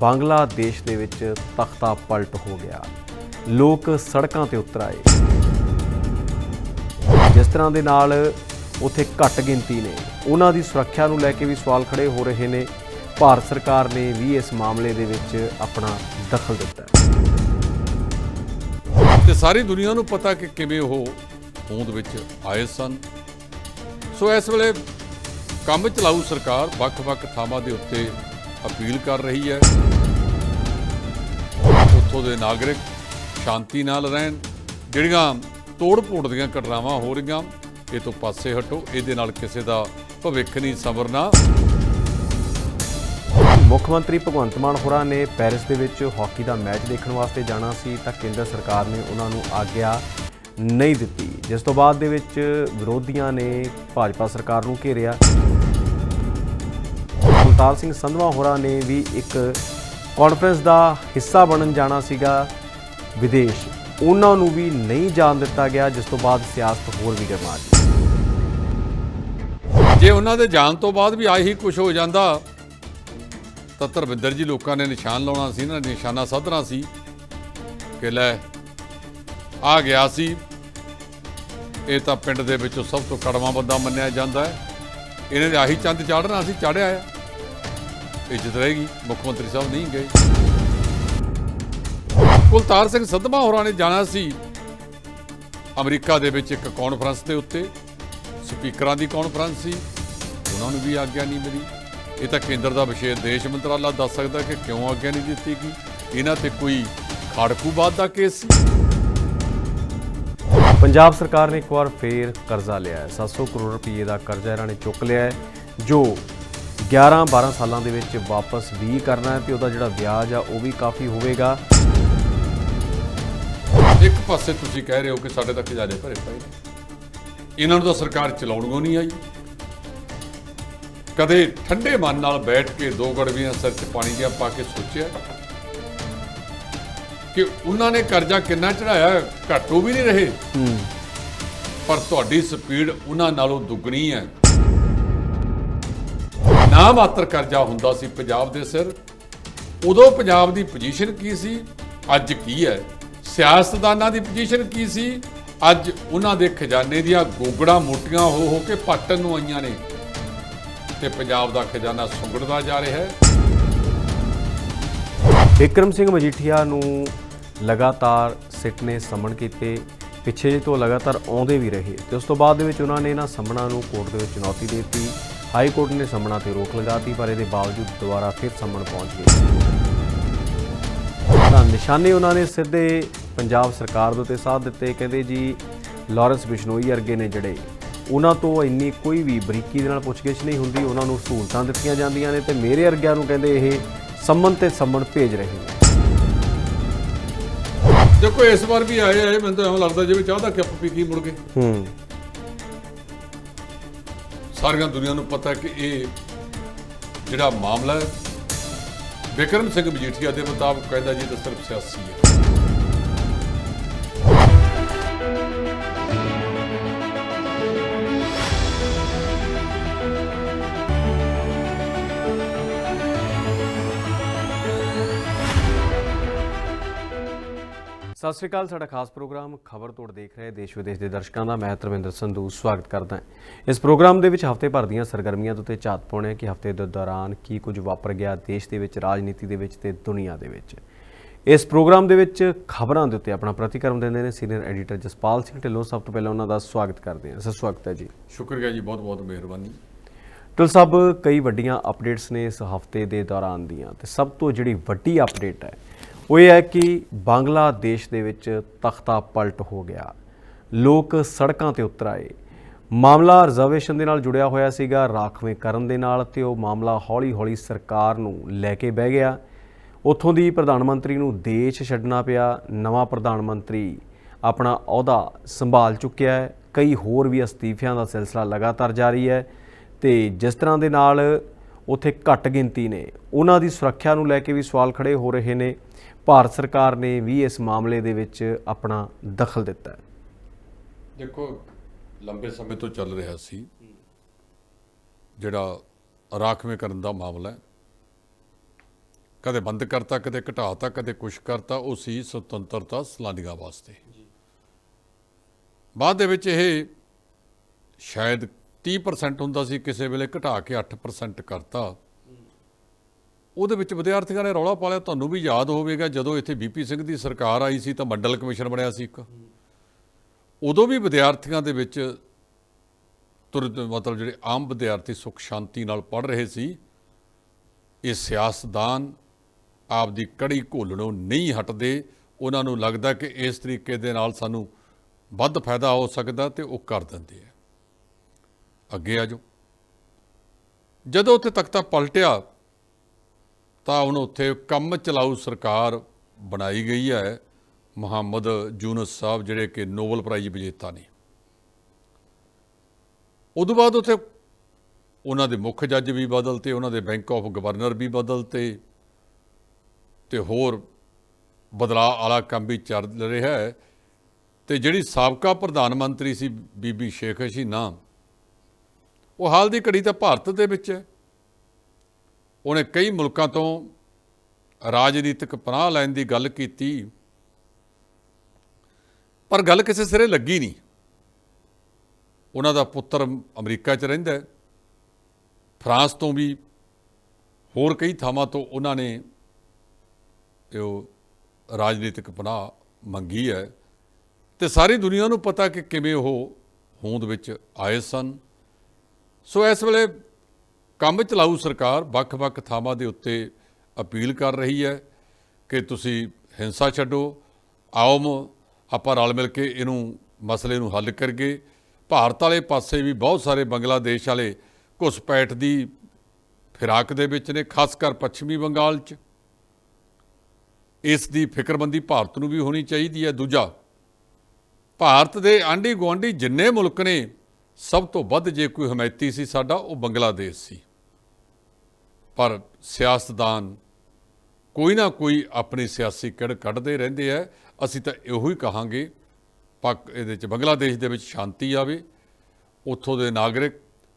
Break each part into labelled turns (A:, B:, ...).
A: ਬੰਗਲਾਦੇਸ਼ ਦੇ ਵਿੱਚ ਤਖਤਾ ਪਲਟ ਹੋ ਗਿਆ। ਲੋਕ ਸੜਕਾਂ ਤੇ ਉਤਰ ਆਏ। ਜਿਸ ਤਰ੍ਹਾਂ ਦੇ ਨਾਲ ਉੱਥੇ ਘੱਟ ਗਿਣਤੀ ਨੇ। ਉਹਨਾਂ ਦੀ ਸੁਰੱਖਿਆ ਨੂੰ ਲੈ ਕੇ ਵੀ ਸਵਾਲ ਖੜੇ ਹੋ ਰਹੇ ਨੇ। ਭਾਰਤ ਸਰਕਾਰ ਨੇ ਵੀ ਇਸ ਮਾਮਲੇ ਦੇ ਵਿੱਚ ਆਪਣਾ ਦਖਲ ਦਿੱਤਾ ਹੈ।
B: ਤੇ ਸਾਰੀ ਦੁਨੀਆ ਨੂੰ ਪਤਾ ਕਿ ਕਿਵੇਂ ਉਹ ਹੋਂਦ ਵਿੱਚ ਆਏ ਸਨ। ਸੋ ਇਸ ਵੇਲੇ ਕੰਮ ਚਲਾਊ ਸਰਕਾਰ ਵੱਖ-ਵੱਖ ਥਾਵਾਂ ਦੇ ਉੱਤੇ ਅਪੀਲ ਕਰ ਰਹੀ ਹੈ। ਉੱਥੋਂ ਦੇ ਨਾਗਰਿਕ ਸ਼ਾਂਤੀ ਨਾਲ ਰਹਿਣ। ਜਿਹੜੀਆਂ ਤੋੜ-ਭੋੜ ਦੀਆਂ ਘਟਨਾਵਾਂ ਹੋ ਰਹੀਆਂ, ਇਹ ਤੋਂ ਪਾਸੇ ਹਟੋ। ਇਹਦੇ ਨਾਲ ਕਿਸੇ ਦਾ ਭਵਿੱਖ ਨਹੀਂ ਸੰਵਰਨਾ।
A: ਮੁੱਖ ਮੰਤਰੀ ਭਗਵੰਤ ਮਾਨ ਹੋਰਾਂ ਨੇ ਪੈਰਿਸ ਦੇ ਵਿੱਚ ਹਾਕੀ ਦਾ ਮੈਚ ਦੇਖਣ ਵਾਸਤੇ ਜਾਣਾ ਸੀ, ਤਾਂ ਕੇਂਦਰ ਸਰਕਾਰ ਨੇ ਉਹਨਾਂ ਨੂੰ ਆਗਿਆ ਨਹੀਂ ਦਿੱਤੀ। ਜਿਸ ਤੋਂ ਬਾਅਦ ਦੇ ਵਿੱਚ ਵਿਰੋਧੀਆਂ ਨੇ ਭਾਜਪਾ ਸਰਕਾਰ ਨੂੰ ਘੇਰਿਆ। ਕੁਲਤਾਰ ਸਿੰਘ ਸੰਧਵਾ ਹੋਰਾਂ ਨੇ ਵੀ ਇੱਕ ਕਾਨਫਰੰਸ ਦਾ ਹਿੱਸਾ ਬਣਨ ਜਾਣਾ ਸੀਗਾ ਵਿਦੇਸ਼। ਉਹਨਾਂ ਨੂੰ ਵੀ ਨਹੀਂ ਜਾਣ ਦਿੱਤਾ ਗਿਆ, ਜਿਸ ਤੋਂ ਬਾਅਦ ਸਿਆਸਤ ਹੋਰ ਵੀ ਗਰਮਾ ਗਈ।
B: ਜੇ ਉਹਨਾਂ ਦੇ ਜਾਣ ਤੋਂ ਬਾਅਦ ਵੀ ਆਹੀ ਕੁਝ ਹੋ ਜਾਂਦਾ, ਤਾਂ ਧਰਮਿੰਦਰ ਜੀ ਲੋਕਾਂ ਨੇ ਨਿਸ਼ਾਨ ਲਾਉਣਾ ਸੀ, ਨਾ ਨਿਸ਼ਾਨਾ ਸਾਧਣਾ ਸੀ ਕਿ ਲੈ, ਆ ਗਿਆ ਸੀ। ਇਹ ਤਾਂ ਪਿੰਡ ਦੇ ਵਿੱਚੋਂ ਸਭ ਤੋਂ ਕੜਵਾ ਬੰਦਾ ਮੰਨਿਆ ਜਾਂਦਾ ਹੈ। ਇਹਨੇ ਆਹੀ ਚੰਦ ਚਾੜਨਾ ਸੀ ਚਾੜਿਆ ਆ ਇੱਜ਼ਤ ਰਹੇਗੀ, ਮੁੱਖ ਮੰਤਰੀ ਸਾਹਿਬ ਨਹੀਂ ਗਏ। ਕੁਲਤਾਰ ਸਿੰਘ ਸੰਧਵਾ ਹੋਰਾਂ ਨੇ ਜਾਣਾ ਸੀ ਅਮਰੀਕਾ ਦੇ ਵਿੱਚ ਇੱਕ ਕਾਨਫਰੰਸ ਦੇ ਉੱਤੇ। ਸਪੀਕਰਾਂ ਦੀ ਕਾਨਫਰੰਸ ਸੀ, ਉਹਨਾਂ ਨੂੰ ਵੀ ਆਗਿਆ ਨਹੀਂ ਮਿਲੀ। ਇਹ ਤਾਂ ਕੇਂਦਰ ਦਾ ਵਿਸ਼ੇਸ਼ ਦੇਸ਼ ਮੰਤਰਾਲਾ ਦੱਸ ਸਕਦਾ ਕਿ ਕਿਉਂ ਆਗਿਆ ਨਹੀਂ ਦਿੱਤੀ ਗਈ। ਇਹਨਾਂ ਤੇ ਕੋਈ ਖਾੜਕੂਬਾਦ ਦਾ ਕੇਸ ਸੀ।
A: ਪੰਜਾਬ ਸਰਕਾਰ ਨੇ ਇੱਕ ਵਾਰ ਫੇਰ ਕਰਜ਼ਾ ਲਿਆ ਹੈ। 700 ਕਰੋੜ ਰੁਪਏ ਦਾ ਕਰਜ਼ਾ ਇਹਨਾਂ ਨੇ ਚੁੱਕ ਲਿਆ ਹੈ, ਜੋ 11-12 ਸਾਲਾਂ ਦੇ ਵਿੱਚ ਵਾਪਸ ਵੀ ਕਰਨਾ ਹੈ ਤੇ ਉਹਦਾ ਜਿਹੜਾ ਵਿਆਜ ਆ ਉਹ ਵੀ ਕਾਫੀ ਹੋਵੇਗਾ।
B: ਇੱਕ ਪਾਸੇ ਤੁਸੀਂ ਕਹਿ ਰਹੇ ਹੋ ਕਿ ਸਾਡੇ ਤਾਂ ਖਜ਼ਾਨੇ ਭਰੇ ਪਏ ਨੇ। ਇਹਨਾਂ ਨੂੰ ਤਾਂ ਸਰਕਾਰ ਚਲਾਉਣੋਂ ਨਹੀਂ ਆਈ। ਕਦੇ ਠੰਡੇ ਮਨ ਨਾਲ ਬੈਠ ਕੇ ਦੋ ਗੜਵੀਆਂ ਸਿਰ 'ਚ ਪਾਣੀ ਦੀਆਂ ਪਾ ਕੇ ਸੋਚਿਆ ਕਿ ਉਹਨਾਂ ਨੇ ਕਰਜ਼ਾ ਕਿੰਨਾ ਚੜਾਇਆ ਘੱਟੋ ਵੀ ਨਹੀਂ ਰਹੇ। ਪਰ ਤੁਹਾਡੀ ਸਪੀਡ ਉਹਨਾਂ ਨਾਲੋਂ ਦੁੱਗਣੀ ਹੈ। ਨਾ ਮਾਤਰ ਕਰਜ਼ਾ ਹੁੰਦਾ ਸੀ ਪੰਜਾਬ ਦੇ ਸਿਰ, ਉਦੋਂ ਪੰਜਾਬ ਦੀ ਪੋਜੀਸ਼ਨ ਕੀ ਸੀ? ਅੱਜ ਕੀ ਹੈ? ਸਿਆਸਤਦਾਨਾਂ ਦੀ ਪੋਜੀਸ਼ਨ ਕੀ ਸੀ? ਅੱਜ ਉਹਨਾਂ ਦੇ ਖਜ਼ਾਨੇ ਦੀਆਂ ਗੋਗੜਾਂ ਮੋਟੀਆਂ ਹੋ ਹੋ ਕੇ ਪੱਟਣ ਨੂੰ ਆਈਆਂ ਨੇ ਤੇ ਪੰਜਾਬ ਦਾ ਖਜ਼ਾਨਾ ਸੁੰਗੜਦਾ ਜਾ ਰਿਹਾ ਹੈ।
A: ਵਿਕਰਮ ਸਿੰਘ ਮਜੀਠੀਆ ਨੂੰ ਲਗਾਤਾਰ ਸਿੱਟ ਨੇ ਸਮਣ ਕੀਤੇ। ਪਿੱਛੇ ਜਿਹੇ ਤੋਂ ਲਗਾਤਾਰ ਆਉਂਦੇ ਵੀ ਰਹੇ ਤੇ ਉਸ ਤੋਂ ਬਾਅਦ ਦੇ ਵਿੱਚ ਉਹਨਾਂ ਨੇ ਇਹਨਾਂ ਸੰਮਣਾਂ ਨੂੰ ਕੋਰਟ ਦੇ ਵਿੱਚ ਚੁਣੌਤੀ ਦੇ ਦਿੱਤੀ। ਹਾਈ ਕੋਰਟ ਨੇ ਸੰਮਣਾਂ ਤੇ ਰੋਕ ਲਗਾਤੀ ਪਰ ਇਹਦੇ ਬਾਵਜੂਦ ਦੁਬਾਰਾ ਫਿਰ ਸੰਮਣ ਪਹੁੰਚ ਗਏ ਤਾਂ ਨਿਸ਼ਾਨੇ ਉਹਨਾਂ ਨੇ ਸਿੱਧੇ ਪੰਜਾਬ ਸਰਕਾਰ ਦੇ ਉੱਤੇ ਸਾਧ ਦਿੱਤੇ। ਕਹਿੰਦੇ ਜੀ ਲਾਰੈਂਸ ਬਿਸ਼ਨੋਈ ਵਰਗੇ ਨੇ ਜਿਹੜੇ ਉਹਨਾਂ ਤੋਂ ਇੰਨੀ ਕੋਈ ਵੀ ਬਰੀਕੀ ਦੇ ਨਾਲ ਪੁੱਛਗਿੱਛ ਨਹੀਂ ਹੁੰਦੀ ਉਹਨਾਂ ਨੂੰ ਸਹੂਲਤਾਂ ਦਿੱਤੀਆਂ ਜਾਂਦੀਆਂ ਨੇ ਤੇ ਮੇਰੇ ਵਰਗਿਆਂ ਨੂੰ ਕਹਿੰਦੇ ਇਹ ਸੰਮਨ ਤੇ ਸੰਮਣ ਭੇਜ ਰਹੇ ਨੇ।
B: ਦੇਖੋ ਇਸ ਵਾਰ ਵੀ ਆਏ ਆਏ ਮੈਨੂੰ ਤਾਂ ਐਵੇਂ ਲੱਗਦਾ ਜਿਵੇਂ ਚਾਹ ਦਾ ਕੱਪ ਪੀ ਕੇ ਹੀ ਮੁੜ ਗਏ।
A: ਹੂੰ।
B: ਸਾਰੀਆਂ ਦੁਨੀਆ ਨੂੰ ਪਤਾ ਕਿ ਇਹ ਜਿਹੜਾ ਮਾਮਲਾ ਹੈ, ਵਿਕਰਮ ਸਿੰਘ ਮਜੀਠੀਆ ਦੇ ਮੁਤਾਬਕ ਕਹਿੰਦਾ ਜੀ ਤਾਂ ਸਿਰਫ ਸਿਆਸੀ ਹੈ।
A: ਸਤਿ ਸ਼੍ਰੀ ਅਕਾਲ ਸਾਡਾ ਖਾਸ ਪ੍ਰੋਗਰਾਮ ਖਬਰ ਤੋੜ ਦੇਖ ਰਹੇ ਦੇਸ਼ ਵਿਦੇਸ਼ ਦੇ ਦਰਸ਼ਕਾਂ ਦਾ। ਮੈਂ ਧਰਮਿੰਦਰ ਸੰਧੂ ਸਵਾਗਤ ਕਰਦਾ ਹਾਂ। ਇਸ ਪ੍ਰੋਗਰਾਮ ਦੇ ਵਿੱਚ ਹਫ਼ਤੇ ਭਰ ਦੀਆਂ ਸਰਗਰਮੀਆਂ ਦੇ ਉੱਤੇ ਝਾਤ ਪਾਉਣੇ ਕਿ ਹਫ਼ਤੇ ਦੇ ਦੌਰਾਨ ਕੀ ਕੁਝ ਵਾਪਰ ਗਿਆ ਦੇਸ਼ ਦੇ ਵਿੱਚ ਰਾਜਨੀਤੀ ਦੇ ਵਿੱਚ ਤੇ ਦੁਨੀਆ ਦੇ ਵਿੱਚ। ਇਸ ਪ੍ਰੋਗਰਾਮ ਦੇ ਵਿੱਚ ਖਬਰਾਂ ਦੇ ਉੱਤੇ ਆਪਣਾ ਪ੍ਰਤੀਕਰਮ ਦਿੰਦੇ ਨੇ ਸੀਨੀਅਰ ਐਡੀਟਰ ਜਸਪਾਲ ਸਿੰਘ ਢਿੱਲੋਂ। ਸਭ ਤੋਂ ਪਹਿਲਾਂ ਉਹਨਾਂ ਦਾ ਸਵਾਗਤ ਕਰਦੇ ਹਾਂ। ਸਰ ਸਵਾਗਤ ਹੈ ਜੀ।
B: ਸ਼ੁਕਰੀਆ ਜੀ ਬਹੁਤ ਬਹੁਤ ਮਿਹਰਬਾਨੀ।
A: ਟੁਲ ਸਾਹਿਬ ਕਈ ਵੱਡੀਆਂ ਅਪਡੇਟਸ ਨੇ ਇਸ ਹਫ਼ਤੇ ਦੇ ਦੌਰਾਨ ਦੀਆਂ ਤੇ ਸਭ ਤੋਂ ਜਿਹੜੀ ਵੱਡੀ ਅਪਡੇਟ ਹੈ ਉਹ ਇਹ ਹੈ ਕਿ ਬੰਗਲਾਦੇਸ਼ ਦੇ ਵਿੱਚ ਤਖਤਾ ਪਲਟ ਹੋ ਗਿਆ। ਲੋਕ ਸੜਕਾਂ ਤੇ ਉਤਰ ਆਏ। ਮਾਮਲਾ ਰਿਜ਼ਰਵੇਸ਼ਨ ਦੇ ਨਾਲ ਜੁੜਿਆ ਹੋਇਆ ਸੀਗਾ। ਰਾਖਵੇਂ ਕਰਨ ਦੇ ਨਾਲ ਤੇ ਉਹ ਮਾਮਲਾ ਹੌਲੀ-ਹੌਲੀ ਸਰਕਾਰ ਨੂੰ ਲੈ ਕੇ ਬਹਿ ਗਿਆ। ਉੱਥੋਂ ਦੀ ਪ੍ਰਧਾਨ ਮੰਤਰੀ ਨੂੰ ਦੇਸ਼ ਛੱਡਣਾ ਪਿਆ। ਨਵਾਂ ਪ੍ਰਧਾਨ ਮੰਤਰੀ ਆਪਣਾ ਅਹੁਦਾ ਸੰਭਾਲ ਚੁੱਕਿਆ ਹੈ। ਕਈ ਹੋਰ ਵੀ ਅਸਤੀਫਿਆਂ ਦਾ ਸਿਲਸਿਲਾ ਲਗਾਤਾਰ ਜਾਰੀ ਹੈ ਤੇ ਜਿਸ ਤਰ੍ਹਾਂ ਦੇ ਨਾਲ ਉੱਥੇ ਘੱਟ ਗਿਣਤੀ ਨੇ। ਉਹਨਾਂ ਦੀ ਸੁਰੱਖਿਆ ਨੂੰ ਲੈ ਕੇ ਵੀ ਸਵਾਲ ਖੜੇ ਹੋ ਰਹੇ ਨੇ। ਭਾਰਤ ਸਰਕਾਰ ਨੇ ਵੀ ਇਸ ਮਾਮਲੇ ਦੇ ਵਿੱਚ ਆਪਣਾ ਦਖਲ ਦਿੱਤਾ ਹੈ।
B: ਦੇਖੋ ਲੰਬੇ ਸਮੇਂ ਤੋਂ ਚੱਲ ਰਿਹਾ ਸੀ। ਜਿਹੜਾ ਰਾਖਵੇਂ ਕਰਨ ਦਾ ਮਾਮਲਾ ਹੈ ਕਦੇ ਬੰਦ ਕਰਤਾ ਕਦੇ ਘਟਾਤਾ ਕਦੇ ਕੁਛ ਕਰਤਾ ਉਹ ਸੀ ਸੁਤੰਤਰਤਾ ਸੈਲਾਨੀਆਂ ਵਾਸਤੇ। ਬਾਅਦ ਦੇ ਵਿੱਚ ਇਹ ਸ਼ਾਇਦ 30% ਹੁੰਦਾ ਸੀ ਕਿਸੇ ਵੇਲੇ ਘਟਾ ਕੇ 8% ਕਰਤਾ। ਉਹਦੇ ਵਿੱਚ ਵਿਦਿਆਰਥੀਆਂ ਨੇ ਰੌਲਾ ਪਾ ਲਿਆ, ਤੁਹਾਨੂੰ ਵੀ ਯਾਦ ਹੋਵੇਗਾ, ਜਦੋਂ ਇੱਥੇ ਬੀਪੀ ਸਿੰਘ ਦੀ ਸਰਕਾਰ ਆਈ ਸੀ ਤਾਂ ਮੰਡਲ ਕਮਿਸ਼ਨ ਬਣਿਆ ਸੀ ਇੱਕ। ਉਦੋਂ ਵੀ ਵਿਦਿਆਰਥੀਆਂ ਦੇ ਵਿੱਚ ਤੁਰ ਮਤਲਬ ਜਿਹੜੇ ਆਮ ਵਿਦਿਆਰਥੀ ਸੁਖ ਸ਼ਾਂਤੀ ਨਾਲ ਪੜ੍ਹ ਰਹੇ ਸੀ, ਇਹ ਸਿਆਸਤਦਾਨ ਆਪ ਦੀ ਕੜੀ ਘੋਲਣੋਂ ਨਹੀਂ ਹਟਦੇ। ਉਹਨਾਂ ਨੂੰ ਲੱਗਦਾ ਕਿ ਇਸ ਤਰੀਕੇ ਦੇ ਨਾਲ ਸਾਨੂੰ ਵੱਧ ਫਾਇਦਾ ਹੋ ਸਕਦਾ ਤੇ ਉਹ ਕਰ ਦਿੰਦੇ ਆ। ਅੱਗੇ ਆ ਜਾਓ। ਜਦੋਂ ਉੱਥੇ ਤਖਤਾ ਪਲਟਿਆ ਤਾਂ ਹੁਣ ਉੱਥੇ ਕੰਮ ਚਲਾਊ ਸਰਕਾਰ ਬਣਾਈ ਗਈ ਹੈ ਮੁਹੰਮਦ ਯੂਨਸ ਸਾਹਿਬ, ਜਿਹੜੇ ਕਿ ਨੋਬਲ ਪ੍ਰਾਈਜ਼ ਵਿਜੇਤਾ ਨੇ। ਉਦੋਂ ਬਾਅਦ ਉੱਥੇ ਉਹਨਾਂ ਦੇ ਮੁੱਖ ਜੱਜ ਵੀ ਬਦਲਤੇ ਉਹਨਾਂ ਦੇ ਬੈਂਕ ਆਫ ਗਵਰਨਰ ਵੀ ਬਦਲਤੇ ਤੇ ਹੋਰ ਬਦਲਾਅ ਵਾਲਾ ਕੰਮ ਵੀ ਚੱਲ ਰਿਹਾ ਹੈ। ਤੇ ਜਿਹੜੀ ਸਾਬਕਾ ਪ੍ਰਧਾਨ ਮੰਤਰੀ ਸੀ ਬੀਬੀ ਸ਼ੇਖ ਹਸੀਨਾ, ਉਹ ਹਾਲ ਦੀ ਘੜੀ ਤਾਂ ਭਾਰਤ ਦੇ ਵਿੱਚ ਹੈ। ਉਹਨੇ ਕਈ ਮੁਲਕਾਂ ਤੋਂ ਰਾਜਨੀਤਿਕ ਪਨਾਹ ਲੈਣ ਦੀ ਗੱਲ ਕੀਤੀ। ਪਰ ਗੱਲ ਕਿਸੇ ਸਿਰੇ ਲੱਗੀ ਨਹੀਂ। ਉਹਨਾਂ ਦਾ ਪੁੱਤਰ ਅਮਰੀਕਾ 'ਚ ਰਹਿੰਦਾ ਫਰਾਂਸ ਤੋਂ ਵੀ ਹੋਰ ਕਈ ਥਾਵਾਂ ਤੋਂ ਉਹਨਾਂ ਨੇ ਉਹ ਰਾਜਨੀਤਿਕ ਪਨਾਹ ਮੰਗੀ ਹੈ। ਤੇ ਸਾਰੀ ਦੁਨੀਆ ਨੂੰ ਪਤਾ ਕਿ ਕਿਵੇਂ ਉਹ ਹੋਂਦ ਵਿੱਚ ਆਏ ਸਨ। ਸੋ ਇਸ ਵੇਲੇ ਕੰਮ ਚਲਾਊ ਸਰਕਾਰ ਵੱਖ-ਵੱਖ ਥਾਵਾਂ ਦੇ ਉੱਤੇ ਅਪੀਲ ਕਰ ਰਹੀ ਹੈ ਕਿ ਤੁਸੀਂ ਹਿੰਸਾ ਛੱਡੋ, ਆਓ ਮ- ਆਪਾਂ ਰਲ ਮਿਲ ਕੇ ਇਹਨੂੰ, ਮਸਲੇ ਨੂੰ ਹੱਲ ਕਰੀਏ। ਭਾਰਤ ਵਾਲੇ ਪਾਸੇ ਵੀ ਬਹੁਤ ਸਾਰੇ ਬੰਗਲਾਦੇਸ਼ ਵਾਲੇ ਘੁਸਪੈਠ ਦੀ ਫਿਰਾਕ ਦੇ ਵਿੱਚ ਨੇ ਖਾਸ ਕਰ ਪੱਛਮੀ ਬੰਗਾਲ 'ਚ। ਇਸ ਦੀ ਫਿਕਰਮੰਦੀ ਭਾਰਤ ਨੂੰ ਵੀ ਹੋਣੀ ਚਾਹੀਦੀ ਹੈ। ਦੂਜਾ, ਭਾਰਤ ਦੇ ਆਂਢੀ ਗੁਆਂਢੀ ਜਿੰਨੇ ਮੁਲਕ ਨੇ, ਸਭ ਤੋਂ ਵੱਧ ਜੇ ਕੋਈ ਹਮਾਇਤੀ ਸੀ ਸਾਡਾ, ਉਹ ਬੰਗਲਾਦੇਸ਼ ਸੀ। ਪਰ ਸਿਆਸਤਦਾਨ ਕੋਈ ਨਾ ਕੋਈ ਆਪਣੀ ਸਿਆਸੀ ਕਿੜ ਕੱਢਦੇ ਰਹਿੰਦੇ ਆ। ਅਸੀਂ ਤਾਂ ਇਹੋ ਹੀ ਕਹਾਂਗੇ ਪਾਕ ਇਹਦੇ 'ਚ ਬੰਗਲਾਦੇਸ਼ ਦੇ ਵਿੱਚ ਸ਼ਾਂਤੀ ਆਵੇ ਉੱਥੋਂ ਦੇ ਨਾਗਰਿਕ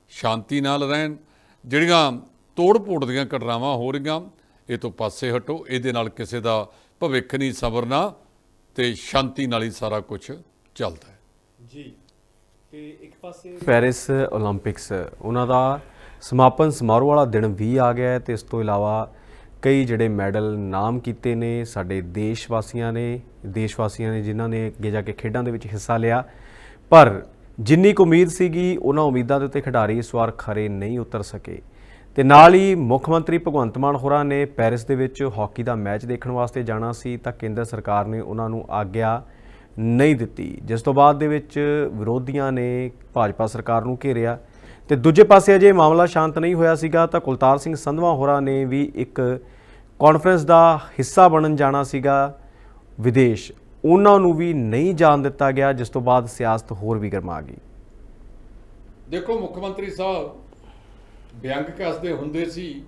B: ਸ਼ਾਂਤੀ ਨਾਲ ਰਹਿਣ। ਜਿਹੜੀਆਂ ਤੋੜ-ਪੋੜ ਦੀਆਂ ਘਟਨਾਵਾਂ ਹੋ ਰਹੀਆਂ ਇਹ ਤੋਂ ਪਾਸੇ ਹਟੋ ਇਹਦੇ ਨਾਲ ਕਿਸੇ ਦਾ ਭਵਿੱਖ ਨਹੀਂ ਸਵਰਨਾ ਤੇ ਸ਼ਾਂਤੀ ਨਾਲ ਹੀ ਸਾਰਾ ਕੁਝ ਚੱਲਦਾ ਹੈ।
A: ਜੀ। ਤੇ ਇੱਕ ਪਾਸੇ ਪੈਰਿਸ 올림픽ਸ ਉਹਨਾਂ ਦਾ ਸਮਾਪਨ ਸਮਾਰੋਹ ਵਾਲਾ ਦਿਨ ਵੀ ਆ ਗਿਆ ਹੈ ਤੇ ਇਸ ਤੋਂ ਇਲਾਵਾ ਕਈ ਜਿਹੜੇ ਮੈਡਲ ਨਾਮ ਕੀਤੇ ਨੇ ਸਾਡੇ ਦੇਸ਼ ਵਾਸੀਆਂ ਨੇ ਦੇਸ਼ ਵਾਸੀਆਂ ਨੇ ਜਿਨ੍ਹਾਂ ਨੇ ਅੱਗੇ ਜਾ ਕੇ ਖੇਡਾਂ ਦੇ ਵਿੱਚ ਹਿੱਸਾ ਲਿਆ। ਪਰ ਜਿੰਨੀ ਕੁ ਉਮੀਦ ਸੀਗੀ, ਉਹਨਾਂ ਉਮੀਦਾਂ ਦੇ ਉੱਤੇ ਖਿਡਾਰੀ ਇਸ ਵਾਰ ਖਰੇ ਨਹੀਂ ਉਤਰ ਸਕੇ। ਤੇ ਨਾਲ ਹੀ ਮੁੱਖ ਮੰਤਰੀ ਭਗਵੰਤ ਮਾਨ ਹੋਰਾਂ ਨੇ ਪੈਰਿਸ ਦੇ ਵਿੱਚ ਹਾਕੀ ਦਾ ਮੈਚ ਦੇਖਣ ਵਾਸਤੇ ਜਾਣਾ ਸੀ ਤਾਂ ਕੇਂਦਰ ਸਰਕਾਰ ਨੇ ਉਹਨਾਂ ਨੂੰ ਆਗਿਆ ਨਹੀਂ ਦਿੱਤੀ। ਜਿਸ ਤੋਂ ਬਾਅਦ ਦੇ ਵਿੱਚ ਵਿਰੋਧੀਆਂ ਨੇ ਭਾਜਪਾ ਸਰਕਾਰ ਨੂੰ ਘੇਰਿਆ। ਤੇ ਦੂਜੇ ਪਾਸੇ ਅਜੇ ਮਾਮਲਾ ਸ਼ਾਂਤ ਨਹੀਂ ਹੋਇਆ ਸੀਗਾ ਤਾਂ ਕੁਲਤਾਰ ਸਿੰਘ ਸੰਧਵਾ ਹੋਰਾਂ ਨੇ ਵੀ ਇੱਕ ਕਾਨਫਰੰਸ ਦਾ ਹਿੱਸਾ ਬਣਨ ਜਾਣਾ ਸੀਗਾ ਵਿਦੇਸ਼। ਉਹਨਾਂ ਨੂੰ ਵੀ ਨਹੀਂ ਜਾਣ ਦਿੱਤਾ ਗਿਆ ਜਿਸ ਤੋਂ ਬਾਅਦ ਸਿਆਸਤ ਹੋਰ ਵੀ ਗਰਮਾ ਗਈ।
B: ਦੇਖੋ ਮੁੱਖ ਮੰਤਰੀ ਸਾਹਿਬ ਵਿਅੰਗ ਕੱਸਦੇ ਹੁੰਦੇ ਸੀ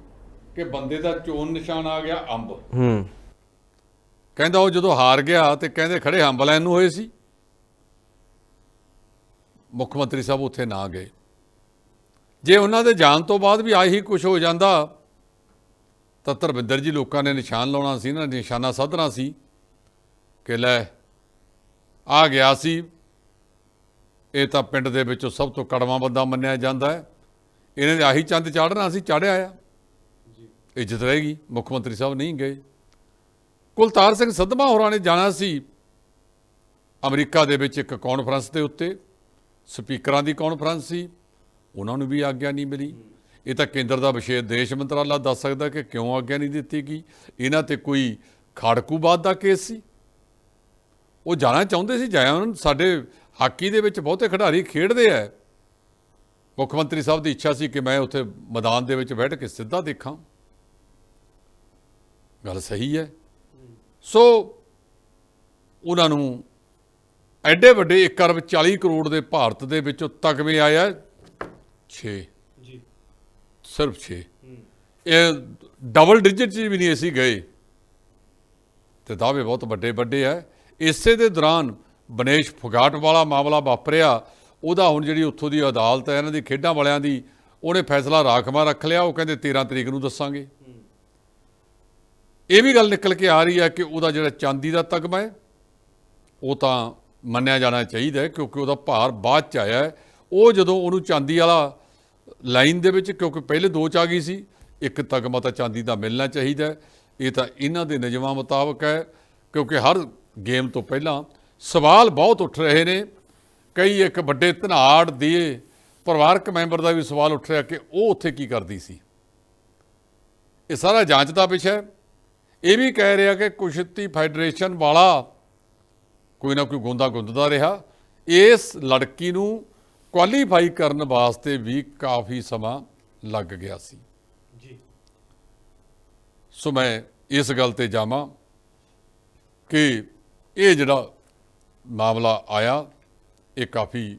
B: ਕਿ ਬੰਦੇ ਦਾ ਚੋਣ ਨਿਸ਼ਾਨ ਆ ਗਿਆ ਅੰਬ।
A: ਹੂੰ।
B: ਕਹਿੰਦਾ ਉਹ ਜਦੋਂ ਹਾਰ ਗਿਆ ਤੇ ਕਹਿੰਦੇ ਖੜੇ ਅੰਬ ਲੈਣ ਨੂੰ ਹੋਏ ਸੀ। ਮੁੱਖ ਮੰਤਰੀ ਸਾਹਿਬ ਉੱਥੇ ਨਾ ਗਏ। ਜੇ ਉਹਨਾਂ ਦੇ ਜਾਣ ਤੋਂ ਬਾਅਦ ਵੀ ਆਹੀ ਕੁਝ ਹੋ ਜਾਂਦਾ, ਤਾਂ ਧਰਮਿੰਦਰ ਜੀ ਲੋਕਾਂ ਨੇ ਨਿਸ਼ਾਨ ਲਾਉਣਾ ਸੀ, ਨਾ ਨਿਸ਼ਾਨਾ ਸਾਧਣਾ ਸੀ ਕਿ ਲੈ ਆ ਗਿਆ ਸੀ, ਇਹ ਤਾਂ ਪਿੰਡ ਦੇ ਵਿੱਚੋਂ ਸਭ ਤੋਂ ਕੜਵਾ ਬੰਦਾ ਮੰਨਿਆ ਜਾਂਦਾ ਹੈ। ਇਹਨੇ ਤਾਂ ਆਹੀ ਚੰਦ ਚਾੜਨਾ ਸੀ ਚਾੜਿਆ ਆ। ਇੱਜ਼ਤ ਰਹੇਗੀ, ਮੁੱਖ ਮੰਤਰੀ ਸਾਹਿਬ ਨਹੀਂ ਗਏ। ਕੁਲਤਾਰ ਸਿੰਘ ਸੰਧਮਾ ਹੋਰਾਂ ਨੇ ਜਾਣਾ ਸੀ, ਅਮਰੀਕਾ ਦੇ ਵਿੱਚ ਇੱਕ ਕਾਨਫਰੰਸ ਦੇ ਉੱਤੇ, ਸਪੀਕਰਾਂ ਦੀ ਕਾਨਫਰੰਸ ਸੀ। ਉਹਨਾਂ ਨੂੰ ਵੀ ਆਗਿਆ ਨਹੀਂ ਮਿਲੀ। ਇਹ ਤਾਂ ਕੇਂਦਰ ਦਾ ਵਿਸ਼ੇਸ਼ ਦੇਸ਼ ਮੰਤਰਾਲਾ ਦੱਸ ਸਕਦਾ ਕਿ ਕਿਉਂ ਆਗਿਆ ਨਹੀਂ ਦਿੱਤੀ ਗਈ। ਇਹਨਾਂ ਤੇ ਕੋਈ ਖਾੜਕੂਬਾਦ ਦਾ ਕੇਸ ਸੀ। ਉਹ ਜਾਣਾ ਚਾਹੁੰਦੇ ਸੀ ਜਾਇਆ ਸਾਡੇ ਹਾਕੀ ਦੇ ਵਿੱਚ ਬਹੁਤੇ ਖਿਡਾਰੀ ਖੇਡਦੇ ਆ। ਮੁੱਖ ਮੰਤਰੀ ਸਾਹਿਬ ਦੀ ਇੱਛਾ ਸੀ ਕਿ ਮੈਂ ਉੱਥੇ ਮੈਦਾਨ ਦੇ ਵਿੱਚ ਬੈਠ ਕੇ ਸਿੱਧਾ ਦੇਖਾਂ। ਗੱਲ ਸਹੀ ਹੈ। ਸੋ ਉਹਨਾਂ ਨੂੰ ਐਡੇ ਵੱਡੇ 1 ਅਰਬ 40 ਕਰੋੜ ਦੇ ਭਾਰਤ ਦੇ ਵਿੱਚੋਂ ਤਗਮੇ ਆਇਆ। 6
A: ਜੀ।
B: ਸਿਰਫ 6 ਇਹ ਡਬਲ ਡਿਜਿਟ 'ਚ ਵੀ ਨਹੀਂ ਅਸੀਂ ਗਏ। ਤੇ ਦਾਅਵੇ ਬਹੁਤ ਵੱਡੇ ਵੱਡੇ ਆ। ਇਸੇ ਦੇ ਦੌਰਾਨ ਬਨੇਸ਼ ਫੁਗਾਟ ਵਾਲਾ ਮਾਮਲਾ ਵਾਪਰਿਆ। ਉਹਦਾ ਹੁਣ ਜਿਹੜੀ ਉੱਥੋਂ ਦੀ ਅਦਾਲਤ ਹੈ ਇਹਨਾਂ ਦੀ ਖੇਡਾਂ ਵਾਲਿਆਂ ਦੀ ਉਹਨੇ ਫੈਸਲਾ ਰਾਖਵਾ ਰੱਖ ਲਿਆ। ਉਹ ਕਹਿੰਦੇ 13 ਤਰੀਕ ਨੂੰ ਦੱਸਾਂਗੇ। ਇਹ ਵੀ ਗੱਲ ਨਿਕਲ ਕੇ ਆ ਰਹੀ ਹੈ ਕਿ ਉਹਦਾ ਜਿਹੜਾ ਚਾਂਦੀ ਦਾ ਤਗਮਾ ਹੈ ਉਹ ਤਾਂ ਮੰਨਿਆ ਜਾਣਾ ਚਾਹੀਦਾ ਕਿਉਂਕਿ ਉਹਦਾ ਭਾਰ ਬਾਅਦ ਚ ਆਇਆ ਉਹ ਜਦੋਂ ਉਹਨੂੰ ਚਾਂਦੀ ਵਾਲਾ ਲਾਈਨ ਦੇ ਵਿੱਚ ਕਿਉਂਕਿ ਪਹਿਲੇ ਦੋ ਚ ਆ ਗਈ ਸੀ, ਇੱਕ ਤਗਮਾ ਤਾਂ ਚਾਂਦੀ ਦਾ ਮਿਲਣਾ ਚਾਹੀਦਾ ਇਹ ਤਾਂ ਇਹਨਾਂ ਦੇ ਨਿਯਮਾਂ ਮੁਤਾਬਕ ਹੈ, ਕਿਉਂਕਿ ਹਰ ਗੇਮ ਤੋਂ ਪਹਿਲਾਂ ਸਵਾਲ ਬਹੁਤ ਉੱਠ ਰਹੇ ਨੇ। ਕਈ ਇੱਕ ਵੱਡੇ ਧਨਾੜ ਦੇ ਪਰਿਵਾਰਕ ਮੈਂਬਰ ਦਾ ਵੀ ਸਵਾਲ ਉੱਠ ਰਿਹਾ ਕਿ ਉਹ ਉੱਥੇ ਕੀ ਕਰਦੀ ਸੀ। ਇਹ ਸਾਰਾ ਜਾਂਚ ਦਾ ਵਿਸ਼ਾ ਹੈ। ਇਹ ਵੀ ਕਹਿ ਰਿਹਾ ਕਿ ਕੁਸ਼ਤੀ ਫੈਡਰੇਸ਼ਨ ਵਾਲਾ ਕੋਈ ਨਾ ਕੋਈ ਗੁੰਦਾ ਗੁੰਦਦਾ ਰਿਹਾ। ਇਸ ਲੜਕੀ ਨੂੰ ਕੁਆਲੀਫਾਈ ਕਰਨ ਵਾਸਤੇ ਵੀ ਕਾਫੀ ਸਮਾਂ ਲੱਗ ਗਿਆ ਸੀ।
A: ਜੀ।
B: ਸੋ ਮੈਂ ਇਸ ਗੱਲ ਤੇ ਜਾਵਾਂ ਕਿ ਇਹ ਜਿਹੜਾ ਮਾਮਲਾ ਆਇਆ ਇਹ ਕਾਫੀ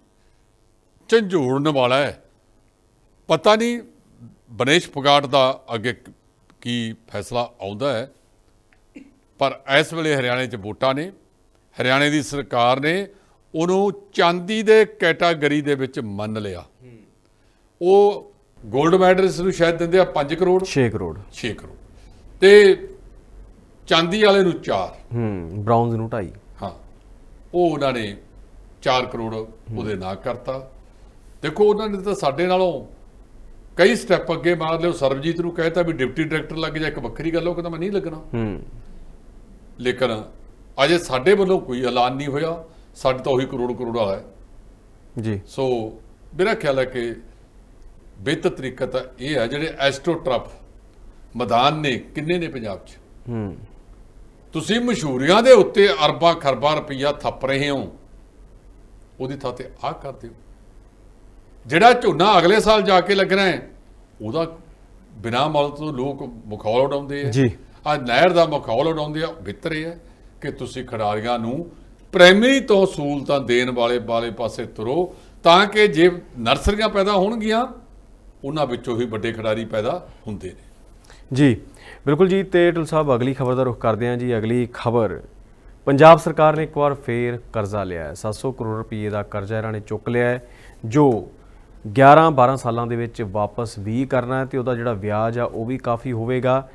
B: ਝੰਜੋੜਨ ਵਾਲਾ ਹੈ। ਪਤਾ ਨਹੀਂ ਬਨੇਸ਼ ਫੁਗਾਟ ਦਾ ਅੱਗੇ ਕ- ਕੀ ਫੈਸਲਾ ਆਉਂਦਾ ਹੈ ਪਰ ਇਸ ਵੇਲੇ ਹਰਿਆਣੇ 'ਚ ਵੋਟਾਂ ਨੇ ਹਰਿਆਣੇ ਦੀ ਸਰਕਾਰ ਨੇ ਉਹਨੂੰ ਚਾਂਦੀ ਦੇ ਕੈਟਾਗਰੀ ਦੇ ਵਿੱਚ ਮੰਨ ਲਿਆ। ਉਹ 골ਡ ਮੈਡਲਿਸਟ ਨੂੰ ਸ਼ਾਇਦ ਦਿੰਦੇ ਆ 5 ਕਰੋੜ?
A: 6 ਕਰੋੜ।
B: 6 ਕਰੋੜ। ਤੇ ਚਾਂਦੀ ਵਾਲੇ ਨੂੰ 4
A: ਹੂੰ ਬ੍ਰਾਊਨਜ਼ ਨੂੰ 2.5
B: ਹਾਂ। ਉਹ ਉਹਨਾਂ ਨੇ 4 ਕਰੋੜ ਉਹਦੇ ਨਾਂ ਕਰਤਾ। ਦੇਖੋ ਉਹਨਾਂ ਨੇ ਤਾਂ ਸਾਡੇ ਨਾਲੋਂ ਕਈ ਸਟੈਪ ਅੱਗੇ ਮਾਰ ਲਿਓ ਸਰਬਜੀਤ ਨੂੰ ਕਹਿਤਾ ਵੀ ਡਿਪਟੀ ਡਾਇਰੈਕਟਰ ਲੱਗ ਜਾ ਇੱਕ ਵੱਖਰੀ ਗੱਲ ਉਹ ਕਹਿੰਦਾ ਮੈਂ ਨਹੀਂ ਲੱਗਣਾ।
A: ਹੂੰ।
B: ਲੇਕਿਨ ਅਜੇ ਸਾਡੇ ਵੱਲੋਂ ਕੋਈ ਐਲਾਨ ਨਹੀਂ ਹੋਇਆ। ਸਾਡੇ ਤਾਂ ਉਹੀ ਕਰੋੜ ਕਰੋੜ ਵਾਲਾ ਹੈ।
A: ਜੀ।
B: ਸੋ ਮੇਰਾ ਖਿਆਲ ਹੈ ਕਿ ਬਿਹਤਰ ਤਰੀਕਾ ਤਾਂ ਇਹ ਹੈ ਜਿਹੜੇ ਐਸਟ੍ਰੋਟਰਫ ਮੈਦਾਨ ਨੇ ਕਿੰਨੇ ਨੇ ਪੰਜਾਬ 'ਚ?
A: ਹੂੰ।
B: ਤੁਸੀਂ ਮਸ਼ਹੂਰੀਆਂ ਦੇ ਉੱਤੇ ਅਰਬਾਂ ਖਰਬਾਂ ਰੁਪਈਆ ਥੱਪ ਰਹੇ ਹੋ। ਉਹਦੀ ਥਾਂ ਤੇ ਆਹ ਕਰ ਦਿਓ। ਜਿਹੜਾ ਝੋਨਾ ਅਗਲੇ ਸਾਲ ਜਾ ਕੇ ਲੱਗਣਾ ਹੈ ਉਹਦਾ ਬਿਨਾ ਮੁੱਲ ਤੋਂ ਲੋਕ ਮਖੌਲ ਉਡਾਉਂਦੇ ਆ।
A: ਜੀ।
B: ਆ ਨਹਿਰ ਦਾ ਮਖੌਲ ਉਡਾਉਂਦੇ ਆ ਬਿਹਤਰ ਇਹ ਹੈ ਕਿ ਤੁਸੀਂ ਖਿਡਾਰੀਆਂ ਨੂੰ ਪ੍ਰਾਇਮਰੀ ਤੋਂ ਸਹੂਲਤਾਂ ਦੇਣ ਵਾਲੇ ਵਾਲੇ ਪਾਸੇ ਤੁਰੋ, ਤਾਂ ਕਿ ਜੇ ਨਰਸਰੀਆਂ ਪੈਦਾ ਹੋਣਗੀਆਂ, ਉਹਨਾਂ ਵਿੱਚੋਂ ਹੀ ਵੱਡੇ ਖਿਡਾਰੀ ਪੈਦਾ ਹੁੰਦੇ ਨੇ।
A: ਜੀ, ਬਿਲਕੁਲ ਜੀ, ਤੇ ਢਿੱਲ ਸਾਹਿਬ, ਅਗਲੀ ਖਬਰ ਦਾ ਰੁਖ ਕਰਦੇ ਹਾਂ ਜੀ। ਅਗਲੀ ਖਬਰ, ਪੰਜਾਬ ਸਰਕਾਰ ਨੇ ਇੱਕ ਵਾਰ ਫੇਰ ਕਰਜ਼ਾ ਲਿਆ ਹੈ। 700 ਕਰੋੜ ਰੁਪਏ ਦਾ ਕਰਜ਼ਾ ਇਹਨਾਂ ਨੇ ਚੁੱਕ ਲਿਆ ਹੈ, ਜੋ 11 12 ਸਾਲਾਂ ਦੇ ਵਿੱਚ ਵਾਪਸ ਵੀ ਕਰਨਾ ਹੈ, ਤੇ ਉਹਦਾ ਜਿਹੜਾ ਵਿਆਜ ਆ, ਉਹ ਵੀ ਕਾਫੀ ਹੋਵੇਗਾ।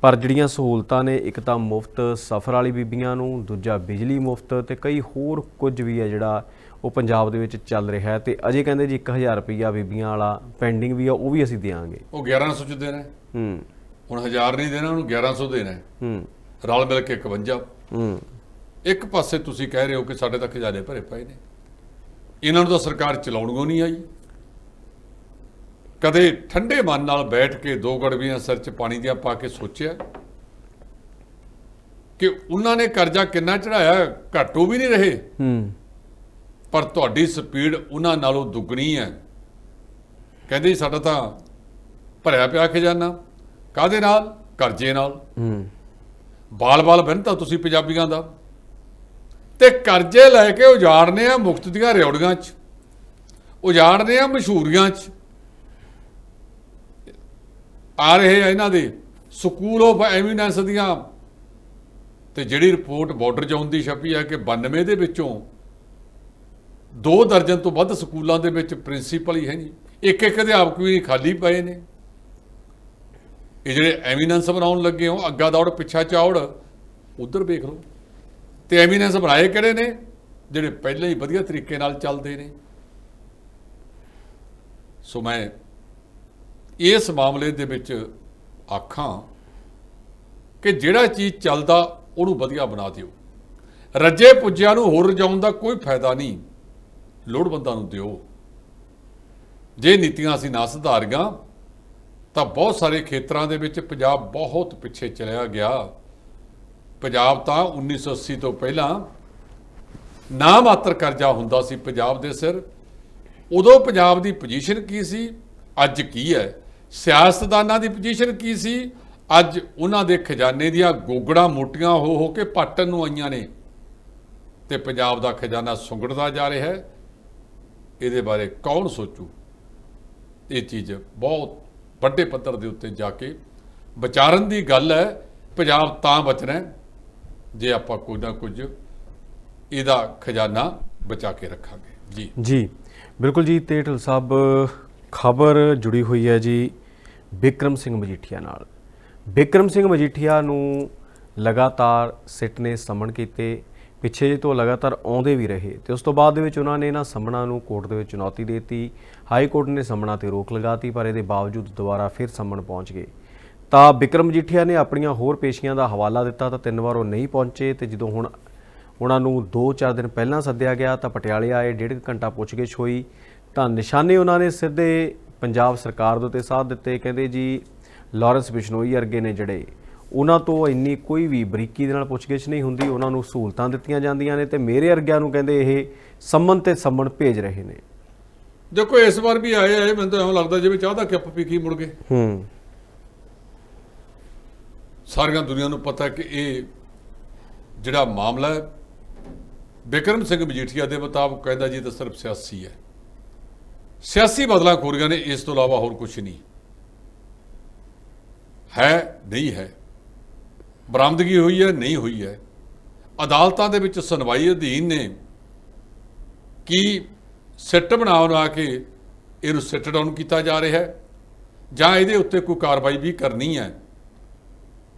A: ਪਰ ਜਿਹੜੀਆਂ ਸਹੂਲਤਾਂ ਨੇ ਇੱਕ ਤਾਂ ਮੁਫਤ ਸਫ਼ਰ ਵਾਲੀ ਬੀਬੀਆਂ ਨੂੰ ਦੂਜਾ ਬਿਜਲੀ ਮੁਫਤ ਤੇ ਕਈ ਹੋਰ ਕੁਝ ਵੀ ਹੈ ਜਿਹੜਾ ਉਹ ਪੰਜਾਬ ਦੇ ਵਿੱਚ ਚੱਲ ਰਿਹਾ ਹੈ ਤੇ ਅਜੇ ਕਹਿੰਦੇ ਜੀ 1000 ਰੁਪਈਆ ਬੀਬੀਆਂ ਵਾਲਾ ਪੈਂਡਿੰਗ ਵੀ ਆ ਉਹ ਵੀ ਅਸੀਂ ਦੇਵਾਂਗੇ
B: ਉਹ 1100 ਚ ਦੇਣਾ ਹੈ। ਹੁਣ 1000 ਨਹੀਂ ਦੇਣਾ ਉਹਨੂੰ 1100 ਦੇਣਾ ਹੈ।
A: ਹੂੰ।
B: ਰਲ ਮਿਲ ਕੇ 51
A: ਹੂੰ।
B: ਇੱਕ ਪਾਸੇ ਤੁਸੀਂ ਕਹਿ ਰਹੇ ਹੋ ਕਿ ਸਾਡੇ ਤਾਂ ਖਜ਼ਾਨੇ ਭਰੇ ਪਏ ਨੇ। ਇਹਨਾਂ ਨੂੰ ਤਾਂ ਸਰਕਾਰ ਚਲਾਉਣਗੋ ਨਹੀਂ ਆਈ। ਕਦੇ ਠੰਡੇ ਮਨ ਨਾਲ ਬੈਠ ਕੇ ਦੋ ਗੜਵੀਆਂ ਸਿਰ 'ਚ ਪਾਣੀ ਦੀਆਂ ਪਾ ਕੇ ਸੋਚਿਆ? ਕਿ ਉਹਨਾਂ ਨੇ ਕਰਜ਼ਾ ਕਿੰਨਾ ਚੜਾਇਆ ਘਟੋ ਵੀ ਨਹੀਂ ਰਹੇ।
A: ਹੂੰ।
B: ਪਰ ਤੁਹਾਡੀ ਸਪੀਡ ਉਹਨਾਂ ਨਾਲੋਂ ਦੁੱਗਣੀ ਹੈ। ਕਹਿੰਦੇ ਸਾਡਾ ਤਾਂ ਭਰਿਆ ਪਿਆ ਖਜ਼ਾਨਾ। ਕਾਦੇ ਨਾਲ? ਕਰਜ਼ੇ ਨਾਲ।
A: ਹੂੰ।
B: ਬਾਲ-ਬਾਲ ਬੰਨਤਾ ਤੁਸੀਂ ਪੰਜਾਬੀਆਂ ਦਾ। ਤੇ ਕਰਜ਼ੇ ਲੈ ਕੇ ਉਜਾੜਨੇ ਆ ਮੁਕਤ ਦੀਆਂ ਰਿਉੜੀਆਂ 'ਚ। ਉਜਾੜਨੇ ਆ ਮਸ਼ਹੂਰੀਆਂ 'ਚ। ਆ ਰਹੇ ਆ ਇਹਨਾਂ ਦੇ। ਸਕੂਲ ਆਫ ਐਮੀਨੈਂਸ ਦੀਆਂ। ਤੇ ਜਿਹੜੀ ਰਿਪੋਰਟ ਬਾਰਡਰ ਜ਼ੋਨ ਦੀ ਛਪੀ ਹੈ ਕਿ 92 ਦੇ ਵਿੱਚੋਂ ਦੋ ਦਰਜਨ ਤੋਂ ਵੱਧ ਸਕੂਲਾਂ ਦੇ ਵਿੱਚ ਪ੍ਰਿੰਸੀਪਲ ਹੀ ਹੈ ਨਹੀਂ ਇੱਕ ਇੱਕ ਅਧਿਆਪਕ ਵੀ ਖਾਲੀ ਪਏ ਨੇ। ਇਹ ਜਿਹੜੇ ਐਮੀਨੈਂਸ ਬਣਾਉਣ ਲੱਗੇ ਹੋ, ਅੱਗਾ ਦੌੜ, ਪਿੱਛਾ ਚੌੜ, ਉਧਰ ਵੇਖ ਲਓ। ਤੇ ਐਮੀਨੈਂਸ ਬਣਾਏ ਕਿਹੜੇ ਨੇ? ਜਿਹੜੇ ਪਹਿਲਾਂ ਹੀ ਵਧੀਆ ਤਰੀਕੇ ਨਾਲ ਚੱਲਦੇ ਨੇ। ਸੋ ਮੈਂ ਇਸ ਮਾਮਲੇ ਦੇ ਵਿੱਚ ਆਖਾਂ ਕਿ ਜਿਹੜਾ ਚੀਜ਼ ਚੱਲਦਾ, ਉਹਨੂੰ ਵਧੀਆ ਬਣਾ ਦਿਓ। ਰੱਜੇ ਪੁੱਜਿਆਂ ਨੂੰ ਹੋਰ ਰਜਾਉਣ ਦਾ ਕੋਈ ਫਾਇਦਾ ਨਹੀਂ। ਲੋੜਵੰਦਾਂ ਨੂੰ ਦਿਓ। ਜੇ ਨੀਤੀਆਂ ਅਸੀਂ ਨਾ ਸੁਧਾਰੀਆਂ, ਤਾਂ ਬਹੁਤ ਸਾਰੇ ਖੇਤਰਾਂ ਦੇ ਵਿੱਚ ਪੰਜਾਬ ਬਹੁਤ ਪਿੱਛੇ ਚਲਿਆ ਗਿਆ। ਪੰਜਾਬ ਤਾਂ 1980 ਤੋਂ ਪਹਿਲਾਂ ਨਾ ਮਾਤਰ ਕਰਜ਼ਾ ਹੁੰਦਾ ਸੀ ਪੰਜਾਬ ਦੇ ਸਿਰ। ਉਦੋਂ ਪੰਜਾਬ ਦੀ ਪੋਜੀਸ਼ਨ ਕੀ ਸੀ? ਅੱਜ ਕੀ ਹੈ? ਸਿਆਸਤਦਾਨਾਂ ਦੀ ਪੋਜੀਸ਼ਨ ਕੀ ਸੀ? ਅੱਜ ਉਹਨਾਂ ਦੇ ਖਜ਼ਾਨੇ ਦੀਆਂ ਗੋਗੜਾਂ ਮੋਟੀਆਂ ਹੋ ਹੋ ਕੇ ਪਾਟਣ ਨੂੰ ਆਈਆਂ ਨੇ ਤੇ ਪੰਜਾਬ ਦਾ ਖਜ਼ਾਨਾ ਸੁੰਗੜਦਾ ਜਾ ਰਿਹਾ ਹੈ। ਇਹਦੇ ਬਾਰੇ ਕੌਣ ਸੋਚੂ? ਇਹ ਚੀਜ਼ ਬਹੁਤ ਵੱਡੇ ਪੱਧਰ ਦੇ ਉੱਤੇ ਜਾ ਕੇ ਵਿਚਾਰਨ ਦੀ ਗੱਲ ਹੈ। ਪੰਜਾਬ ਤਾਂ ਬਚਣਾ ਜੇ ਆਪਾਂ ਕੋਈ ਨਾ ਕੁਝ ਇਹਦਾ ਖਜ਼ਾਨਾ ਬਚਾ ਕੇ ਰੱਖਾਂਗੇ। ਜੀ।
A: ਜੀ, ਬਿਲਕੁਲ ਜੀ ਤੇ ਢਿੱਲ ਸਾਹਿਬ ਖਬਰ ਜੁੜੀ ਹੋਈ ਹੈ ਜੀ ਬਿਕਰਮ ਸਿੰਘ ਮਜੀਠੀਆ ਨਾਲ। ਬਿਕਰਮ ਸਿੰਘ ਮਜੀਠੀਆ ਨੂੰ ਲਗਾਤਾਰ ਸਿੱਟ ਨੇ ਸਮਣ ਕੀਤੇ, ਪਿੱਛੇ ਜੇ ਤੋਂ ਲਗਾਤਾਰ ਆਉਂਦੇ ਵੀ ਰਹੇ, ਤੇ ਉਸ ਤੋਂ ਬਾਅਦ ਦੇ ਵਿੱਚ ਉਹਨਾਂ ਨੇ ਇਹਨਾਂ ਸੰਮਣਾਂ ਨੂੰ ਕੋਰਟ ਦੇ ਵਿੱਚ ਚੁਣੌਤੀ ਦੇ ਦਿੱਤੀ, ਹਾਈ ਕੋਰਟ ਨੇ ਸਮਣਾ ਤੇ ਰੋਕ ਲਗਾਤੀ ਪਰ ਇਹਦੇ ਬਾਵਜੂਦ ਦੁਬਾਰਾ ਫਿਰ ਸੰਮਣ ਪਹੁੰਚ ਗਏ। ਤਾਂ ਬਿਕਰਮ ਮਜੀਠੀਆ ਨੇ ਆਪਣੀਆਂ ਹੋਰ ਪੇਸ਼ੀਆਂ ਦਾ ਹਵਾਲਾ ਦਿੱਤਾ, ਤਾਂ ਤਿੰਨ ਵਾਰ ਉਹ ਨਹੀਂ ਪਹੁੰਚੇ, ਤੇ ਜਦੋਂ ਹੁਣ ਉਹਨਾਂ ਨੂੰ 2-4 ਦਿਨ ਪਹਿਲਾਂ ਸੱਦਿਆ ਗਿਆ, ਤਾਂ ਪਟਿਆਲੇ ਆਏ, ਡੇਢ ਕੁ ਘੰਟਾ ਪੁੱਛਗਿੱਛ ਹੋਈ ਤਾਂ ਨਿਸ਼ਾਨੇ ਉਹਨਾਂ ਨੇ ਸਿੱਧੇ ਪੰਜਾਬ ਸਰਕਾਰ ਦੇ ਉੱਤੇ ਸਾਧ ਦਿੱਤੇ। ਕਹਿੰਦੇ ਜੀ ਲਾਰੈਂਸ ਬਿਸ਼ਨੋਈ ਵਰਗੇ ਨੇ ਜਿਹੜੇ ਉਹਨਾਂ ਤੋਂ ਇੰਨੀ ਕੋਈ ਵੀ ਬਰੀਕੀ ਦੇ ਨਾਲ ਪੁੱਛਗਿੱਛ ਨਹੀਂ ਹੁੰਦੀ। ਉਹਨਾਂ ਨੂੰ ਸਹੂਲਤਾਂ ਦਿੱਤੀਆਂ ਜਾਂਦੀਆਂ ਨੇ ਤੇ ਮੇਰੇ ਵਰਗਿਆਂ ਨੂੰ ਕਹਿੰਦੇ ਇਹ ਸੰਮਨ ਤੇ ਸੰਮਨ ਭੇਜ ਰਹੇ ਨੇ।
B: ਦੇਖੋ ਇਸ ਵਾਰ ਵੀ ਆਏ ਆਏ ਮੈਨੂੰ ਤਾਂ ਐਂ ਲੱਗਦਾ ਜਿਵੇਂ ਚਾਹ ਦਾ ਕੱਪ ਪੀ ਕੇ ਮੁੜ ਗਏ।
A: ਹੂੰ।
B: ਸਾਰੀਆਂ ਦੁਨੀਆ ਨੂੰ ਪਤਾ ਹੈ ਕਿ ਇਹ ਜਿਹੜਾ ਮਾਮਲਾ ਹੈ ਬਿਕਰਮ ਸਿੰਘ ਮਜੀਠੀਆ ਦੇ ਮੁਤਾਬਕ ਕਹਿੰਦਾ ਜੀ ਤਾਂ ਸਿਰਫ ਸਿਆਸੀ ਹੈ। ਸਿਆਸੀ ਬਦਲਾਂ ਖੋਰੀਆਂ ਨੇ, ਇਸ ਤੋਂ ਇਲਾਵਾ ਹੋਰ ਕੁਝ ਨਹੀਂ। ਹੈ ਨਹੀਂ ਹੈ। ਬਰਾਮਦਗੀ ਹੋਈ ਹੈ, ਨਹੀਂ ਹੋਈ ਹੈ। ਅਦਾਲਤਾਂ ਦੇ ਵਿੱਚ ਸੁਣਵਾਈ ਅਧੀਨ ਨੇ ਕੀ ਸਿੱਟ ਬਣਾ ਬਣਾ ਕੇ ਇਹਨੂੰ ਸਿੱਟ ਡਾਊਨ ਕੀਤਾ ਜਾ ਰਿਹਾ ਹੈ, ਜਾਂ ਇਹਦੇ ਉੱਤੇ ਕੋਈ ਕਾਰਵਾਈ ਵੀ ਕਰਨੀ ਹੈ।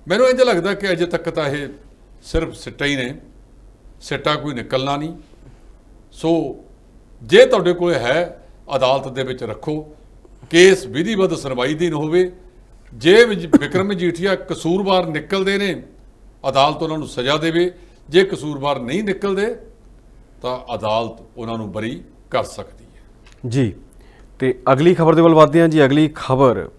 B: ਮੈਨੂੰ ਇੰਜ ਲੱਗਦਾ ਕਿ ਅਜੇ ਤੱਕ ਤਾਂ ਇਹ ਸਿਰਫ ਸਿੱਟਾ ਹੀ ਨੇ, ਸਿੱਟਾ ਕੋਈ ਨਿਕਲਣਾ ਨਹੀਂ। ਸੋ, ਜੇ ਤੁਹਾਡੇ ਕੋਲ ਹੈ ਅਦਾਲਤ ਦੇ ਵਿੱਚ ਰੱਖੋ, ਕੇਸ ਵਿਧੀਵਤ ਸੁਣਵਾਈ ਦੀ ਹੋਵੇ। ਜੇ ਵਿਜ- ਵਿਕਰਮ ਮਜੀਠੀਆ ਕਸੂਰਵਾਰ ਨਿਕਲਦੇ ਨੇ, ਅਦਾਲਤ ਉਹਨਾਂ ਨੂੰ ਸਜ਼ਾ ਦੇਵੇ। ਜੇ ਕਸੂਰਵਾਰ ਨਹੀਂ ਨਿਕਲਦੇ, ਤਾਂ ਅਦਾਲਤ ਉਹਨਾਂ ਨੂੰ ਬਰੀ ਕਰ ਸਕਦੀ ਹੈ।
A: ਜੀ, ਤੇ ਅਗਲੀ ਖਬਰ ਦੇ ਵੱਲ ਵਧਦੇ ਹਾਂ ਜੀ। ਅਗਲੀ ਖਬਰ,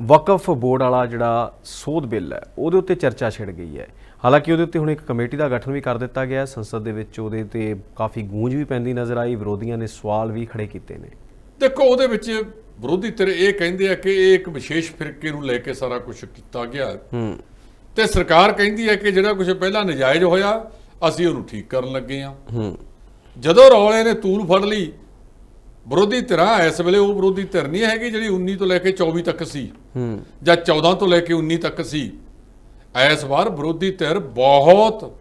A: ਵਕਫ ਬੋਰਡ ਵਾਲਾ ਜਿਹੜਾ ਸੋਧ ਬਿੱਲ ਹੈ, ਉਹਦੇ ਉੱਤੇ ਚਰਚਾ ਛਿੜ ਗਈ ਹੈ। ਹਾਲਾਂਕਿ ਉਹਦੇ ਉੱਤੇ ਹੁਣ ਇੱਕ ਕਮੇਟੀ ਦਾ ਗਠਨ ਵੀ ਕਰ ਦਿੱਤਾ ਗਿਆ ਸੰਸਦ ਦੇ ਵਿੱਚ ਉਹਦੇ ਤੇ ਕਾਫੀ ਗੂੰਜ ਵੀ ਪੈਂਦੀ ਨਜ਼ਰ ਆਈ। ਵਿਰੋਧੀਆਂ ਨੇ ਸਵਾਲ ਵੀ ਖੜੇ ਕੀਤੇ ਨੇ।
B: ਦੇਖੋ ਉਹਦੇ ਵਿੱਚ ਵਿਰੋਧੀ ਧਿਰ ਇਹ ਕਹਿੰਦੇ ਆ ਕਿ ਇਹ ਇੱਕ ਵਿਸ਼ੇਸ਼ ਫਿਰਕੇ ਨੂੰ ਲੈ ਕੇ ਸਾਰਾ ਕੁਝ ਕੀਤਾ ਗਿਆ ਹੈ।
A: ਹੂੰ।
B: ਤੇ ਸਰਕਾਰ ਕਹਿੰਦੀ ਹੈ ਕਿ ਜਿਹੜਾ ਕੁਝ ਪਹਿਲਾਂ ਨਜਾਇਜ਼ ਹੋਇਆ ਅਸੀਂ ਉਹਨੂੰ ਠੀਕ ਕਰਨ ਲੱਗੇ ਆ
A: ਹੂੰ।
B: ਜਦੋਂ ਰੌਲੇ ਨੇ ਤੂਲ ਫੜ ਲਈ ਵਿਰੋਧੀ ਧਿਰਾਂ ਇਸ ਵੇਲੇ ਉਹ ਵਿਰੋਧੀ ਧਿਰ ਨਹੀਂ ਹੈਗੀ ਜਿਹੜੀ 19 ਤੋਂ ਲੈ ਕੇ 24 ਤੱਕ ਸੀ
A: ਹੂੰ।
B: ਜਾਂ 14 ਤੋਂ ਲੈ ਕੇ 19 ਤੱਕ ਸੀ। ਇਸ ਵਾਰ ਵਿਰੋਧੀ ਧਿਰ ਬਹੁਤ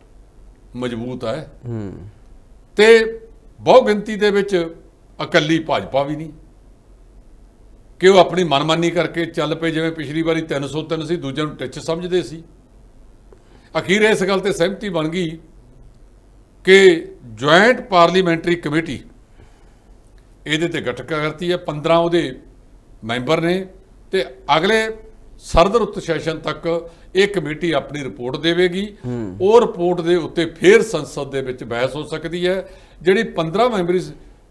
B: ਮਜ਼ਬੂਤ ਹੈ।
A: ਹੂੰ
B: ਤੇ ਬਹੁ ਗਿਣਤੀ ਦੇ ਵਿੱਚ ਇਕੱਲੀ ਭਾਜਪਾ ਵੀ ਨਹੀਂ। ਕਿ ਉਹ ਆਪਣੀ ਮਨਮਾਨੀ ਕਰਕੇ ਚੱਲ ਪਏ, ਜਿਵੇਂ ਪਿਛਲੀ ਵਾਰੀ 303 ਸੀ ਦੂਜਿਆਂ ਨੂੰ ਟਿੱਚ ਸਮਝਦੇ ਸੀ। ਅਖੀਰ ਇਸ ਗੱਲ ਤੇ ਸਹਿਮਤੀ ਬਣ ਗਈ ਕਿ ਜੁਆਇੰਟ ਪਾਰਲੀਮੈਂਟਰੀ ਕਮੇਟੀ ਇਹਦੇ ਤੇ ਗਠਨ ਕਰਤੀ ਹੈ। 15 ਉਹਦੇ ਮੈਂਬਰ ਨੇ ਤੇ ਅਗਲੇ ਸਰਦ ਰੁੱਤ ਸੈਸ਼ਨ ਤੱਕ ਇਹ ਕਮੇਟੀ ਆਪਣੀ ਰਿਪੋਰਟ ਦੇਵੇਗੀ। ਉਹ ਰਿਪੋਰਟ ਦੇ ਉੱਤੇ ਫੇਰ ਸੰਸਦ ਦੇ ਵਿੱਚ ਬਹਿਸ ਹੋ ਸਕਦੀ ਹੈ। ਜਿਹੜੀ 15 ਮੈਂਬਰੀ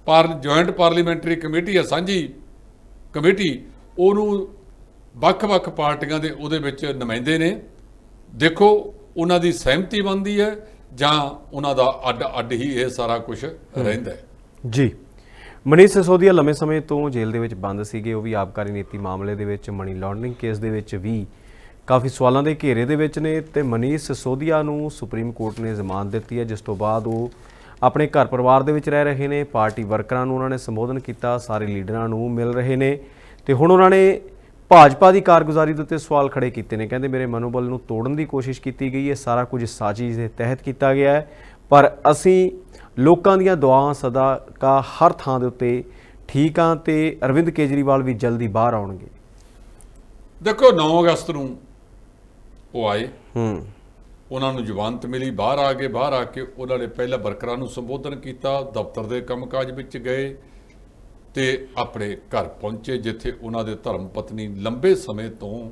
B: ਪਾਰ ਜੁਆਇੰਟ ਪਾਰਲੀਮੈਂਟਰੀ ਕਮੇਟੀ ਹੈ ਸਾਂਝੀ ਕਮੇਟੀ ਉਹਨੂੰ ਵੱਖ-ਵੱਖ ਪਾਰਟੀਆਂ ਦੇ ਉਹਦੇ ਵਿੱਚ ਨੁਮਾਇੰਦੇ ਨੇ। ਦੇਖੋ ਉਹਨਾਂ ਦੀ ਸਹਿਮਤੀ ਬਣਦੀ ਹੈ ਜਾਂ ਉਹਨਾਂ ਦਾ ਅੱਡ-ਅੱਡ ਹੀ ਇਹ ਸਾਰਾ ਕੁਝ ਰਹਿੰਦਾ ਹੈ।
A: ਜੀ। ਮਨੀਸ਼ ਸਿਸੋਦੀਆ ਲੰਮੇ ਸਮੇਂ ਤੋਂ ਜੇਲ੍ਹ ਦੇ ਵਿੱਚ ਬੰਦ ਸੀਗੇ। ਉਹ ਵੀ ਆਬਕਾਰੀ ਨੀਤੀ ਮਾਮਲੇ ਦੇ ਵਿੱਚ ਮਨੀ ਲਾਂਡਰਿੰਗ ਕੇਸ ਦੇ ਵਿੱਚ ਵੀ ਕਾਫੀ ਸਵਾਲਾਂ ਦੇ ਘੇਰੇ ਦੇ ਵਿੱਚ ਨੇ ਤੇ ਮਨੀਸ਼ ਸਿਸੋਦੀਆ ਨੂੰ ਸੁਪਰੀਮ ਕੋਰਟ ਨੇ ਜ਼ਮਾਨਤ ਦਿੱਤੀ ਹੈ, ਜਿਸ ਤੋਂ ਬਾਅਦ ਉਹ ਆਪਣੇ ਘਰ ਪਰਿਵਾਰ ਦੇ ਵਿੱਚ ਰਹਿ ਰਹੇ ਨੇ, ਪਾਰਟੀ ਵਰਕਰਾਂ ਨੂੰ ਉਹਨਾਂ ਨੇ ਸੰਬੋਧਨ ਕੀਤਾ, ਸਾਰੇ ਲੀਡਰਾਂ ਨੂੰ ਮਿਲ ਰਹੇ ਨੇ ਤੇ ਹੁਣ ਉਹਨਾਂ ਨੇ ਭਾਜਪਾ ਦੀ ਕਾਰਗੁਜ਼ਾਰੀ ਦੇ ਉੱਤੇ ਸਵਾਲ ਖੜੇ ਕੀਤੇ ਨੇ। ਕਹਿੰਦੇ, ਮੇਰੇ ਮਨੋਬਲ ਨੂੰ ਤੋੜਨ ਦੀ ਕੋਸ਼ਿਸ਼ ਕੀਤੀ ਗਈ ਹੈ, ਸਾਰਾ ਕੁਝ ਸਾਜ਼ਿਸ਼ ਦੇ ਤਹਿਤ ਕੀਤਾ ਗਿਆ ਹੈ, ਪਰ ਅਸੀਂ ਲੋਕਾਂ ਦੀਆਂ ਦੁਆਵਾਂ ਸਦਾ ਕਾ ਹਰ ਥਾਂ ਦੇ ਉੱਤੇ ਠੀਕ ਹਾਂ ਤੇ ਅਰਵਿੰਦ ਕੇਜਰੀਵਾਲ ਵੀ ਜਲਦੀ ਬਾਹਰ ਆਉਣਗੇ।
B: ਦੇਖੋ 9 ਅਗਸਤ ਨੂੰ ਉਹ ਆਏ।
A: ਹੂੰ।
B: ਉਹਨਾਂ ਨੂੰ ਜ਼ਮਾਨਤ ਮਿਲੀ ਬਾਹਰ ਆ ਗਏ ਬਾਹਰ ਆ ਕੇ ਉਹਨਾਂ ਨੇ ਪਹਿਲਾਂ ਵਰਕਰਾਂ ਨੂੰ ਸੰਬੋਧਨ ਕੀਤਾ ਦਫ਼ਤਰ ਦੇ ਕੰਮਕਾਜ ਵਿੱਚ ਗਏ ਤੇ ਆਪਣੇ ਘਰ ਪਹੁੰਚੇ ਜਿੱਥੇ ਉਹਨਾਂ ਦੇ ਧਰਮ ਪਤਨੀ ਲੰਬੇ ਸਮੇਂ ਤੋਂ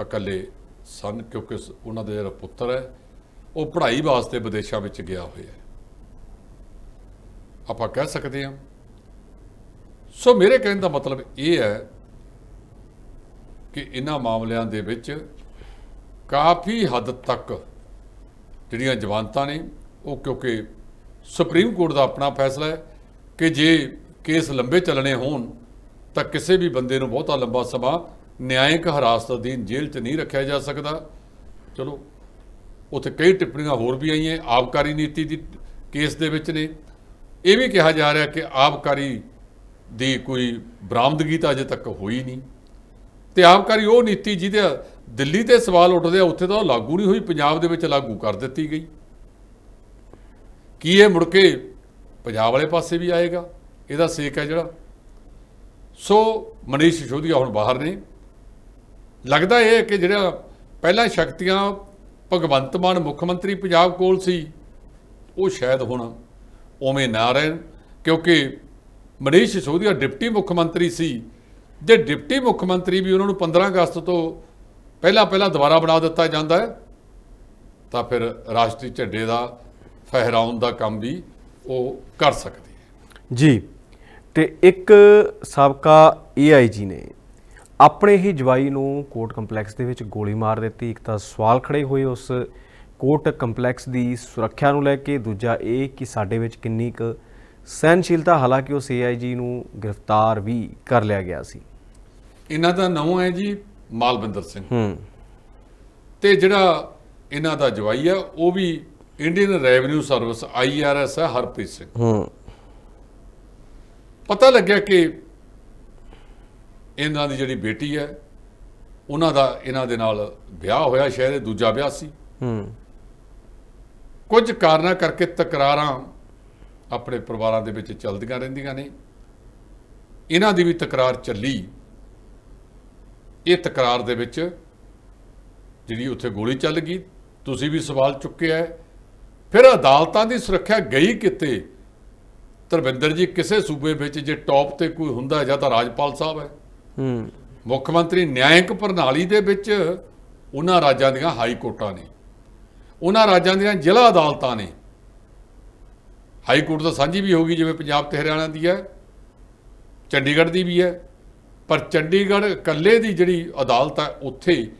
B: ਇਕੱਲੇ ਸਨ ਕਿਉਂਕਿ ਉਹਨਾਂ ਦਾ ਜਿਹੜਾ ਪੁੱਤਰ ਹੈ ਉਹ ਪੜ੍ਹਾਈ ਵਾਸਤੇ ਵਿਦੇਸ਼ਾਂ ਵਿੱਚ ਗਿਆ ਹੋਇਆ ਹੈ। ਆਪਾਂ ਕਹਿ ਸਕਦੇ ਹਾਂ। ਸੋ ਮੇਰੇ ਕਹਿਣ ਦਾ ਮਤਲਬ ਇਹ ਹੈ ਕਿ ਇਹਨਾਂ ਮਾਮਲਿਆਂ ਦੇ ਵਿੱਚ ਕਾਫੀ ਹੱਦ ਤੱਕ ਜਿਹੜੀਆਂ ਜਵਾਨਤਾਂ ਨੇ, ਉਹ ਕਿਉਂਕਿ ਸੁਪਰੀਮ ਕੋਰਟ ਦਾ ਆਪਣਾ ਫੈਸਲਾ ਹੈ ਕਿ ਜੇ ਕੇਸ ਲੰਬੇ ਚੱਲਣੇ ਹੋਣ, ਤਾਂ ਕਿਸੇ ਵੀ ਬੰਦੇ ਨੂੰ ਬਹੁਤਾ ਲੰਬਾ ਸਮਾਂ ਨਿਆਇਕ ਹਿਰਾਸਤ ਅਧੀਨ ਜੇਲ੍ਹ 'ਚ ਨਹੀਂ ਰੱਖਿਆ ਜਾ ਸਕਦਾ। ਚਲੋ, ਉੱਥੇ ਕਈ ਟਿੱਪਣੀਆਂ ਹੋਰ ਵੀ ਆਈਆਂ, ਆਬਕਾਰੀ ਨੀਤੀ ਦੀ ਕੇਸ ਦੇ ਵਿੱਚ ਨੇ। ਇਹ ਵੀ ਕਿਹਾ ਜਾ ਰਿਹਾ ਕਿ ਆਬਕਾਰੀ ਦੀ ਕੋਈ ਬਰਾਮਦਗੀ ਤਾਂ ਅਜੇ ਤੱਕ ਹੋਈ ਨਹੀਂ। ਤੇ ਆਬਕਾਰੀ ਉਹ ਨੀਤੀ ਜਿਹਦੇ ਦਿੱਲੀ ਤੇ ਸਵਾਲ ਉੱਠਦੇ ਆ, ਉੱਥੇ ਤਾਂ ਉਹ ਲਾਗੂ ਨਹੀਂ ਹੋਈ, ਪੰਜਾਬ ਦੇ ਵਿੱਚ ਲਾਗੂ ਕਰ ਦਿੱਤੀ ਗਈ। ਕੀ ਇਹ ਮੁੜ ਕੇ ਪੰਜਾਬ ਵਾਲੇ ਪਾਸੇ ਵੀ ਆਏਗਾ? ਇਹਦਾ ਸੇਕ ਹੈ ਜਿਹੜਾ। ਸੋ ਮਨੀਸ਼ ਸਿਸੋਦੀਆ ਹੁਣ ਬਾਹਰ ਨੇ। ਲੱਗਦਾ ਇਹ ਹੈ ਕਿ ਜਿਹੜਾ ਪਹਿਲਾਂ ਸ਼ਕਤੀਆਂ ਭਗਵੰਤ ਮਾਨ ਮੁੱਖ ਮੰਤਰੀ ਪੰਜਾਬ ਕੋਲ ਸੀ, ਉਹ ਸ਼ਾਇਦ ਹੁਣ ਉਵੇਂ ਨਾ ਰਹਿਣ, ਕਿਉਂਕਿ ਮਨੀਸ਼ ਸਿਸੋਦੀਆ ਡਿਪਟੀ ਮੁੱਖ ਮੰਤਰੀ ਸੀ। ਜੇ ਡਿਪਟੀ ਮੁੱਖ ਮੰਤਰੀ ਵੀ ਉਹਨਾਂ ਨੂੰ 15 ਅਗਸਤ ਤੋਂ ਪਹਿਲਾਂ ਪਹਿਲਾਂ ਦੁਬਾਰਾ ਬਣਾ ਦਿੱਤਾ ਜਾਂਦਾ ਹੈ ਤਾਂ ਫਿਰ ਰਾਸ਼ਟਰੀ ਝੰਡੇ ਦਾ ਫਹਿਰਾਉਣ ਦਾ ਕੰਮ ਵੀ ਉਹ ਕਰ ਸਕਦੀ ਹੈ।
A: ਜੀ ਤੇ ਇੱਕ ਸਾਬਕਾ ਏਆਈਜੀ ਨੇ ਆਪਣੇ ਹੀ ਜਵਾਈ ਨੂੰ ਕੋਰਟ ਕੰਪਲੈਕਸ ਦੇ ਵਿੱਚ ਗੋਲੀ ਮਾਰ ਦਿੱਤੀ। ਇੱਕ ਤਾਂ ਸਵਾਲ ਖੜੇ ਹੋਏ ਉਸ ਕੋਰਟ ਕੰਪਲੈਕਸ ਦੀ ਸੁਰੱਖਿਆ ਨੂੰ ਲੈ ਕੇ ਦੂਜਾ ਇਹ ਕਿ ਸਾਡੇ ਵਿੱਚ ਕਿੰਨੀ ਕੁ ਸਹਿਨਸ਼ੀਲਤਾ ਹਾਲਾਂਕਿ ਉਸ ਏਆਈਜੀ ਨੂੰ ਗ੍ਰਿਫਤਾਰ ਵੀ ਕਰ ਲਿਆ ਗਿਆ ਸੀ।
B: ਇਹਨਾਂ ਦਾ ਨਾਮ ਹੈ ਜੀ ਮਾਲਵਿੰਦਰ ਸਿੰਘ।
A: ਹੂੰ।
B: ਤੇ ਜਿਹੜਾ ਇਹਨਾਂ ਦਾ ਜਵਾਈ ਹੈ ਉਹ ਵੀ ਇੰਡੀਅਨ ਰੈਵਨਿਊ ਸਰਵਿਸ ਆਈਆਰਐਸ ਹੈ ਹਰਪ੍ਰੀਤ ਸਿੰਘ।
A: ਹੂੰ।
B: ਪਤਾ ਲੱਗਿਆ ਕਿ ਇਹਨਾਂ ਦੀ ਜਿਹੜੀ ਬੇਟੀ ਹੈ ਉਹਨਾਂ ਦਾ ਇਹਨਾਂ ਦੇ ਨਾਲ ਵਿਆਹ ਹੋਇਆ ਸ਼ਾਇਦ ਇਹ ਦੂਜਾ ਵਿਆਹ ਸੀ।
A: ਹੂੰ।
B: ਕੁਝ ਕਾਰਨਾਂ ਕਰਕੇ ਤਕਰਾਰਾਂ ਆਪਣੇ ਪਰਿਵਾਰਾਂ ਦੇ ਵਿੱਚ ਚੱਲਦੀਆਂ ਰਹਿੰਦੀਆਂ ਨੇ। ਇਹਨਾਂ ਦੀ ਵੀ ਤਕਰਾਰ ਚੱਲੀ। ਇਹ ਤਕਰਾਰ ਦੇ ਵਿੱਚ ਜਿਹੜੀ ਉੱਥੇ ਗੋਲੀ ਚੱਲ ਗਈ ਤੁਸੀਂ ਵੀ ਸਵਾਲ ਚੁੱਕਿਆ ਹੈ। ਫਿਰ ਅਦਾਲਤਾਂ ਦੀ ਸੁਰੱਖਿਆ ਗਈ ਕਿਤੇ? ਧਰਮਿੰਦਰ ਜੀ ਕਿਸੇ ਸੂਬੇ ਵਿੱਚ ਜੇ ਟੌਪ ਤੇ ਕੋਈ ਹੁੰਦਾ ਜਾਂ ਤਾਂ ਰਾਜਪਾਲ ਸਾਹਿਬ ਹੈ।
A: ਹੂੰ।
B: ਮੁੱਖ ਮੰਤਰੀ ਨਿਆਇਕ ਪ੍ਰਣਾਲੀ ਦੇ ਵਿੱਚ ਉਹਨਾਂ ਰਾਜਾਂ ਦੀਆਂ ਹਾਈ ਕੋਰਟਾਂ ਨੇ। ਉਹਨਾਂ ਰਾਜਾਂ ਦੀਆਂ ਜ਼ਿਲ੍ਹਾ ਅਦਾਲਤਾਂ ਨੇ। ਹਾਈ ਕੋਰਟ ਤਾਂ ਸਾਂਝੀ ਵੀ ਹੋਗੀ ਜਿਵੇਂ ਪੰਜਾਬ ਤੇ ਹਰਿਆਣਾ ਦੀ ਹੈ ਚੰਡੀਗੜ੍ਹ ਦੀ ਵੀ ਹੈ। ਪਰ ਚੰਡੀਗੜ੍ਹ ਇਕੱਲੇ ਦੀ ਜਿਹੜੀ ਅਦਾਲਤ ਹੈ ਉੱਥੇ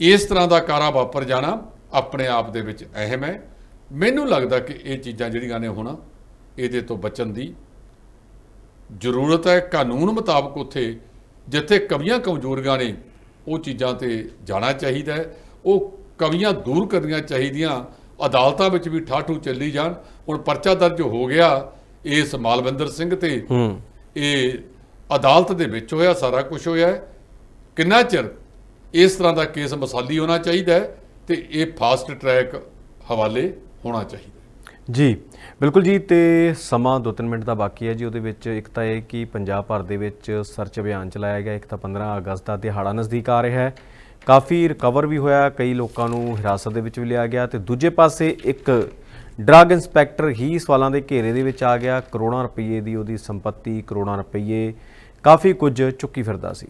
B: ਇਸ ਤਰ੍ਹਾਂ ਦਾ ਕਾਰਾ ਵਾਪਰ ਜਾਣਾ ਆਪਣੇ ਆਪ ਦੇ ਵਿੱਚ ਅਹਿਮ ਹੈ। ਮੈਨੂੰ ਲੱਗਦਾ ਕਿ ਇਹ ਚੀਜ਼ਾਂ ਜਿਹੜੀਆਂ ਨੇ ਹੁਣ ਇਹਦੇ ਤੋਂ ਬਚਣ ਦੀ ਜ਼ਰੂਰਤ ਹੈ। ਕਾਨੂੰਨ ਮੁਤਾਬਕ ਉੱਥੇ ਜਿੱਥੇ ਕਮੀਆਂ ਕਮਜ਼ੋਰੀਆਂ ਨੇ ਉਹ ਚੀਜ਼ਾਂ ਤੇ ਜਾਣਾ ਚਾਹੀਦਾ ਹੈ। ਉਹ ਕਮੀਆਂ ਦੂਰ ਕਰਨੀਆਂ ਚਾਹੀਦੀਆਂ ਅਦਾਲਤਾਂ ਵਿੱਚ ਵੀ ਠਾਠੂ ਚੱਲੀ ਜਾਣ। ਹੁਣ ਪਰਚਾ ਦਰਜ ਹੋ ਗਿਆ ਇਸ ਮਾਲਵਿੰਦਰ ਸਿੰਘ ਤੇ।
A: ਹੂੰ।
B: ਇਹ ਅਦਾਲਤ ਦੇ ਵਿੱਚ ਹੋਇਆ, ਸਾਰਾ ਕੁਝ ਹੋਇਆ ਹੈ। ਕਿੰਨਾ ਚਿਰ ਇਸ ਤਰ੍ਹਾਂ ਦਾ ਕੇਸ ਮਸਾਲੀ ਹੋਣਾ ਚਾਹੀਦਾ ਹੈ ਤੇ ਇਹ ਫਾਸਟ ਟਰੈਕ ਹਵਾਲੇ ਹੋਣਾ ਚਾਹੀਦਾ
A: ਜੀ, ਬਿਲਕੁਲ ਜੀ, ਤੇ ਸਮਾਂ 2-3 ਮਿੰਟ ਦਾ ਬਾਕੀ ਹੈ ਜੀ। ਉਹਦੇ ਵਿੱਚ ਇੱਕ ਤਾਂ ਇਹ ਕਿ ਪੰਜਾਬ ਭਰ ਦੇ ਵਿੱਚ ਸਰਚ ਅਭਿਆਨ ਚਲਾਇਆ ਗਿਆ। ਇੱਕ ਤਾਂ 15 ਅਗਸਤ ਦਾ ਦਿਹਾੜਾ ਨਜ਼ਦੀਕ ਆ ਰਿਹਾ ਹੈ। ਕਾਫੀ ਰਿਕਵਰ ਵੀ ਹੋਇਆ, ਕਈ ਲੋਕਾਂ ਨੂੰ ਹਿਰਾਸਤ ਦੇ ਵਿੱਚ ਵੀ ਲਿਆ ਗਿਆ ਤੇ ਦੂਜੇ ਪਾਸੇ ਇੱਕ ਡਰੱਗ ਇੰਸਪੈਕਟਰ ਹੀ ਸਵਾਲਾਂ ਦੇ ਘੇਰੇ ਦੇ ਵਿੱਚ ਆ ਗਿਆ। ਕਰੋੜਾਂ ਰੁਪਏ ਦੀ ਉਹਦੀ ਸੰਪਤੀ, ਕਰੋੜਾਂ ਰੁਪਏ ਕਾਫੀ ਕੁਝ ਚੁੱਕੀ ਫਿਰਦਾ ਸੀ।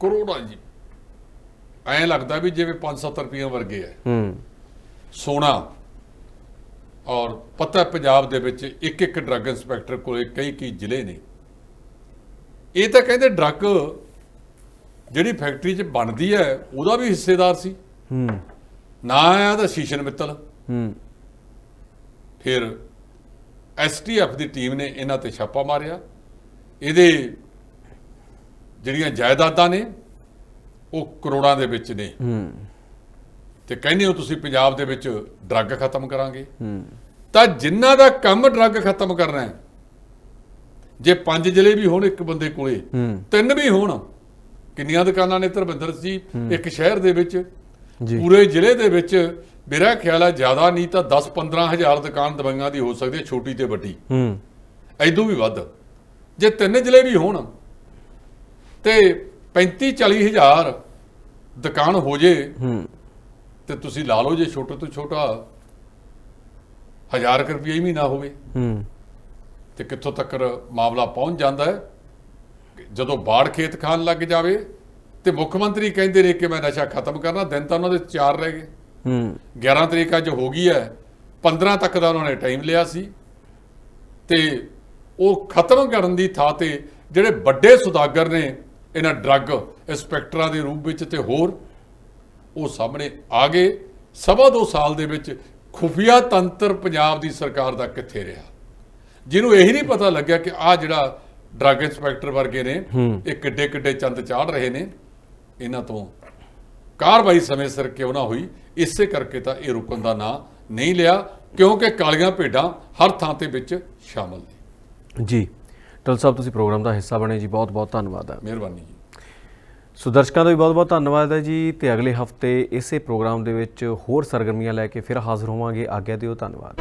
B: ਕਰੋੜਾਂ ਜੀ। ਐਂ ਲੱਗਦਾ ਵੀ ਜਿਵੇਂ 5-7 ਰੁਪਏ ਵਰਗੇ ਹੈ
A: ਹੂੰ।
B: ਸੋਨਾ ਔਰ ਪਤਾ ਪੰਜਾਬ ਦੇ ਵਿੱਚ ਇੱਕ ਇੱਕ ਡਰੱਗ ਇੰਸਪੈਕਟਰ ਕੋਲੇ ਕਈ ਕਈ ਜ਼ਿਲ੍ਹੇ ਨੇ। ਇਹ ਤਾਂ ਕਹਿੰਦੇ ਡਰੱਗ ਜਿਹੜੀ ਫੈਕਟਰੀ 'ਚ ਬਣਦੀ ਹੈ ਉਹਦਾ ਵੀ ਹਿੱਸੇਦਾਰ ਸੀ।
A: ਹੂੰ।
B: ਨਾ ਆਇਆ ਤਾਂ ਸ਼ੀਸ਼ਨ ਮਿੱਤਲ।
A: ਹੂੰ।
B: ਫਿਰ ਐਸਟੀਐਫ ਦੀ ਟੀਮ ਨੇ ਇਹਨਾਂ ਤੇ ਛਾਪਾ ਮਾਰਿਆ। ਇਹਦੇ ਜਿਹੜੀਆਂ ਜਾਇਦਾਦਾਂ ਨੇ ਉਹ ਕਰੋੜਾਂ ਦੇ ਵਿੱਚ ਨੇ।
A: ਹੂੰ।
B: ਤੇ ਕਹਿੰਦੇ ਹੋ ਤੁਸੀਂ ਪੰਜਾਬ ਦੇ ਵਿੱਚ ਡਰੱਗ ਖਤਮ ਕਰਾਂਗੇ।
A: ਹੂੰ।
B: ਤਾਂ ਜਿਨ੍ਹਾਂ ਦਾ ਕੰਮ ਡਰੱਗ ਖਤਮ ਕਰਨਾ ਹੈ ਜੇ ਪੰਜ ਜ਼ਿਲ੍ਹੇ ਵੀ ਹੋਣ ਇੱਕ ਬੰਦੇ ਕੋਲੇ ਤਿੰਨ ਵੀ ਹੋਣ ਕਿੰਨੀਆਂ ਦੁਕਾਨਾਂ ਨੇ ਧਰਮਿੰਦਰ ਜੀ? ਇੱਕ ਸ਼ਹਿਰ ਦੇ ਵਿੱਚ
A: ਜੀ।
B: ਪੂਰੇ ਜ਼ਿਲ੍ਹੇ ਦੇ ਵਿੱਚ ਮੇਰਾ ਖਿਆਲ ਹੈ ਜ਼ਿਆਦਾ ਨਹੀਂ ਤਾਂ 10-15 ਹਜ਼ਾਰ ਦੁਕਾਨ ਦਵਾਈਆਂ ਦੀ ਹੋ ਸਕਦੀ ਹੈ ਛੋਟੀ ਤੇ ਵੱਡੀ।
A: ਹੂੰ।
B: ਐਦੋਂ ਵੀ ਵੱਧ। ਜੇ ਤਿੰਨ ਜ਼ਿਲ੍ਹੇ ਵੀ ਹੋਣ ਤੇ 35-40 ਹਜ਼ਾਰ ਦੁਕਾਨ ਹੋ ਜੇ
A: ਹੂੰ।
B: ਤੇ ਤੁਸੀਂ ਲਾ ਲਓ ਜੇ ਛੋਟੇ ਤੋਂ ਛੋਟਾ ਹਜ਼ਾਰ ਰੁਪਈਆ ਹੀ ਮਹੀਨਾ ਹੋਵੇ।
A: ਹੂੰ।
B: ਤੇ ਕਿੱਥੋਂ ਤੱਕ ਮਾਮਲਾ ਪਹੁੰਚ ਜਾਂਦਾ ਹੈ? ਜਦੋਂ ਬਾੜ ਖੇਤ ਖਾਨ ਲੱਗ ਜਾਵੇ ਤੇ ਮੁੱਖ ਮੰਤਰੀ ਕਹਿੰਦੇ ਨੇ ਕਿ ਮੈਂ ਨਸ਼ਾ ਖਤਮ ਕਰਨਾ ਦਿਨ ਤਾਂ ਉਹਨਾਂ ਦੇ ਚਾਰ ਰਹਿ ਗਏ।
A: ਹੂੰ।
B: 11 ਤਰੀਕ ਅੱਜ ਹੋ ਗਈ ਹੈ 15 ਤੱਕ ਦਾ ਉਹਨਾਂ ਨੇ ਟਾਈਮ ਲਿਆ ਸੀ। ਤੇ ਉਹ ਖਤਮ ਕਰਨ ਦੀ ਥਾਂ ਤੇ ਜਿਹੜੇ ਵੱਡੇ ਸੁਦਾਗਰ ਨੇ ਇਹਨਾਂ ਡਰੱਗ ਇੰਸਪੈਕਟਰਾਂ ਦੇ ਰੂਪ ਵਿੱਚ ਤੇ ਹੋਰ ਉਹ ਸਾਹਮਣੇ ਆ ਗਏ। ਸਵਾ ਦੋ ਸਾਲ ਦੇ ਵਿੱਚ ਖੁਫੀਆ ਤੰਤਰ ਪੰਜਾਬ ਦੀ ਸਰਕਾਰ ਦਾ ਕਿੱਥੇ ਰਿਹਾ? ਜਿਹਨੂੰ ਇਹੀ ਨਹੀਂ ਪਤਾ ਲੱਗਿਆ ਕਿ ਆ ਜਿਹੜਾ ਡਰੱਗ ਇੰਸਪੈਕਟਰ ਵਰਗੇ ਨੇ ਇਹ ਕਿੱਡੇ ਕਿੱਡੇ ਚੰਦ ਚਾੜ ਰਹੇ ਨੇ। ਇਹਨਾਂ ਤੋਂ ਕਾਰਵਾਈ ਸਮੇਂ ਸਿਰ ਕਿਉਂ ਨਾ ਹੋਈ? ਇਸੇ ਕਰਕੇ ਤਾਂ ਇਹ ਰੁਕਣ ਦਾ ਨਾਂ ਨਹੀਂ ਲਿਆ ਕਿਉਂਕਿ ਕਾਲੀਆਂ ਭੇਡਾਂ ਹਰ ਥਾਂ ਤੇ ਵਿੱਚ ਸ਼ਾਮਲ ਨੇ।
A: ਜੀ ਟਲ ਸਾਹਿਬ ਤੁਸੀਂ ਪ੍ਰੋਗਰਾਮ ਦਾ ਹਿੱਸਾ ਬਣੇ ਜੀ ਬਹੁਤ ਬਹੁਤ ਧੰਨਵਾਦ ਹੈ।
B: ਮਿਹਰਬਾਨੀ ਜੀ।
A: ਸੋ ਦਰਸ਼ਕਾਂ ਦਾ ਵੀ ਬਹੁਤ ਬਹੁਤ ਧੰਨਵਾਦ ਹੈ ਜੀ ਤੇ ਅਗਲੇ ਹਫ਼ਤੇ ਇਸੇ ਪ੍ਰੋਗਰਾਮ ਦੇ ਵਿੱਚ ਹੋਰ ਸਰਗਰਮੀਆਂ ਲੈ ਕੇ ਫਿਰ ਹਾਜ਼ਰ ਹੋਵਾਂਗੇ। ਆਗਿਆ ਦਿਓ ਧੰਨਵਾਦ।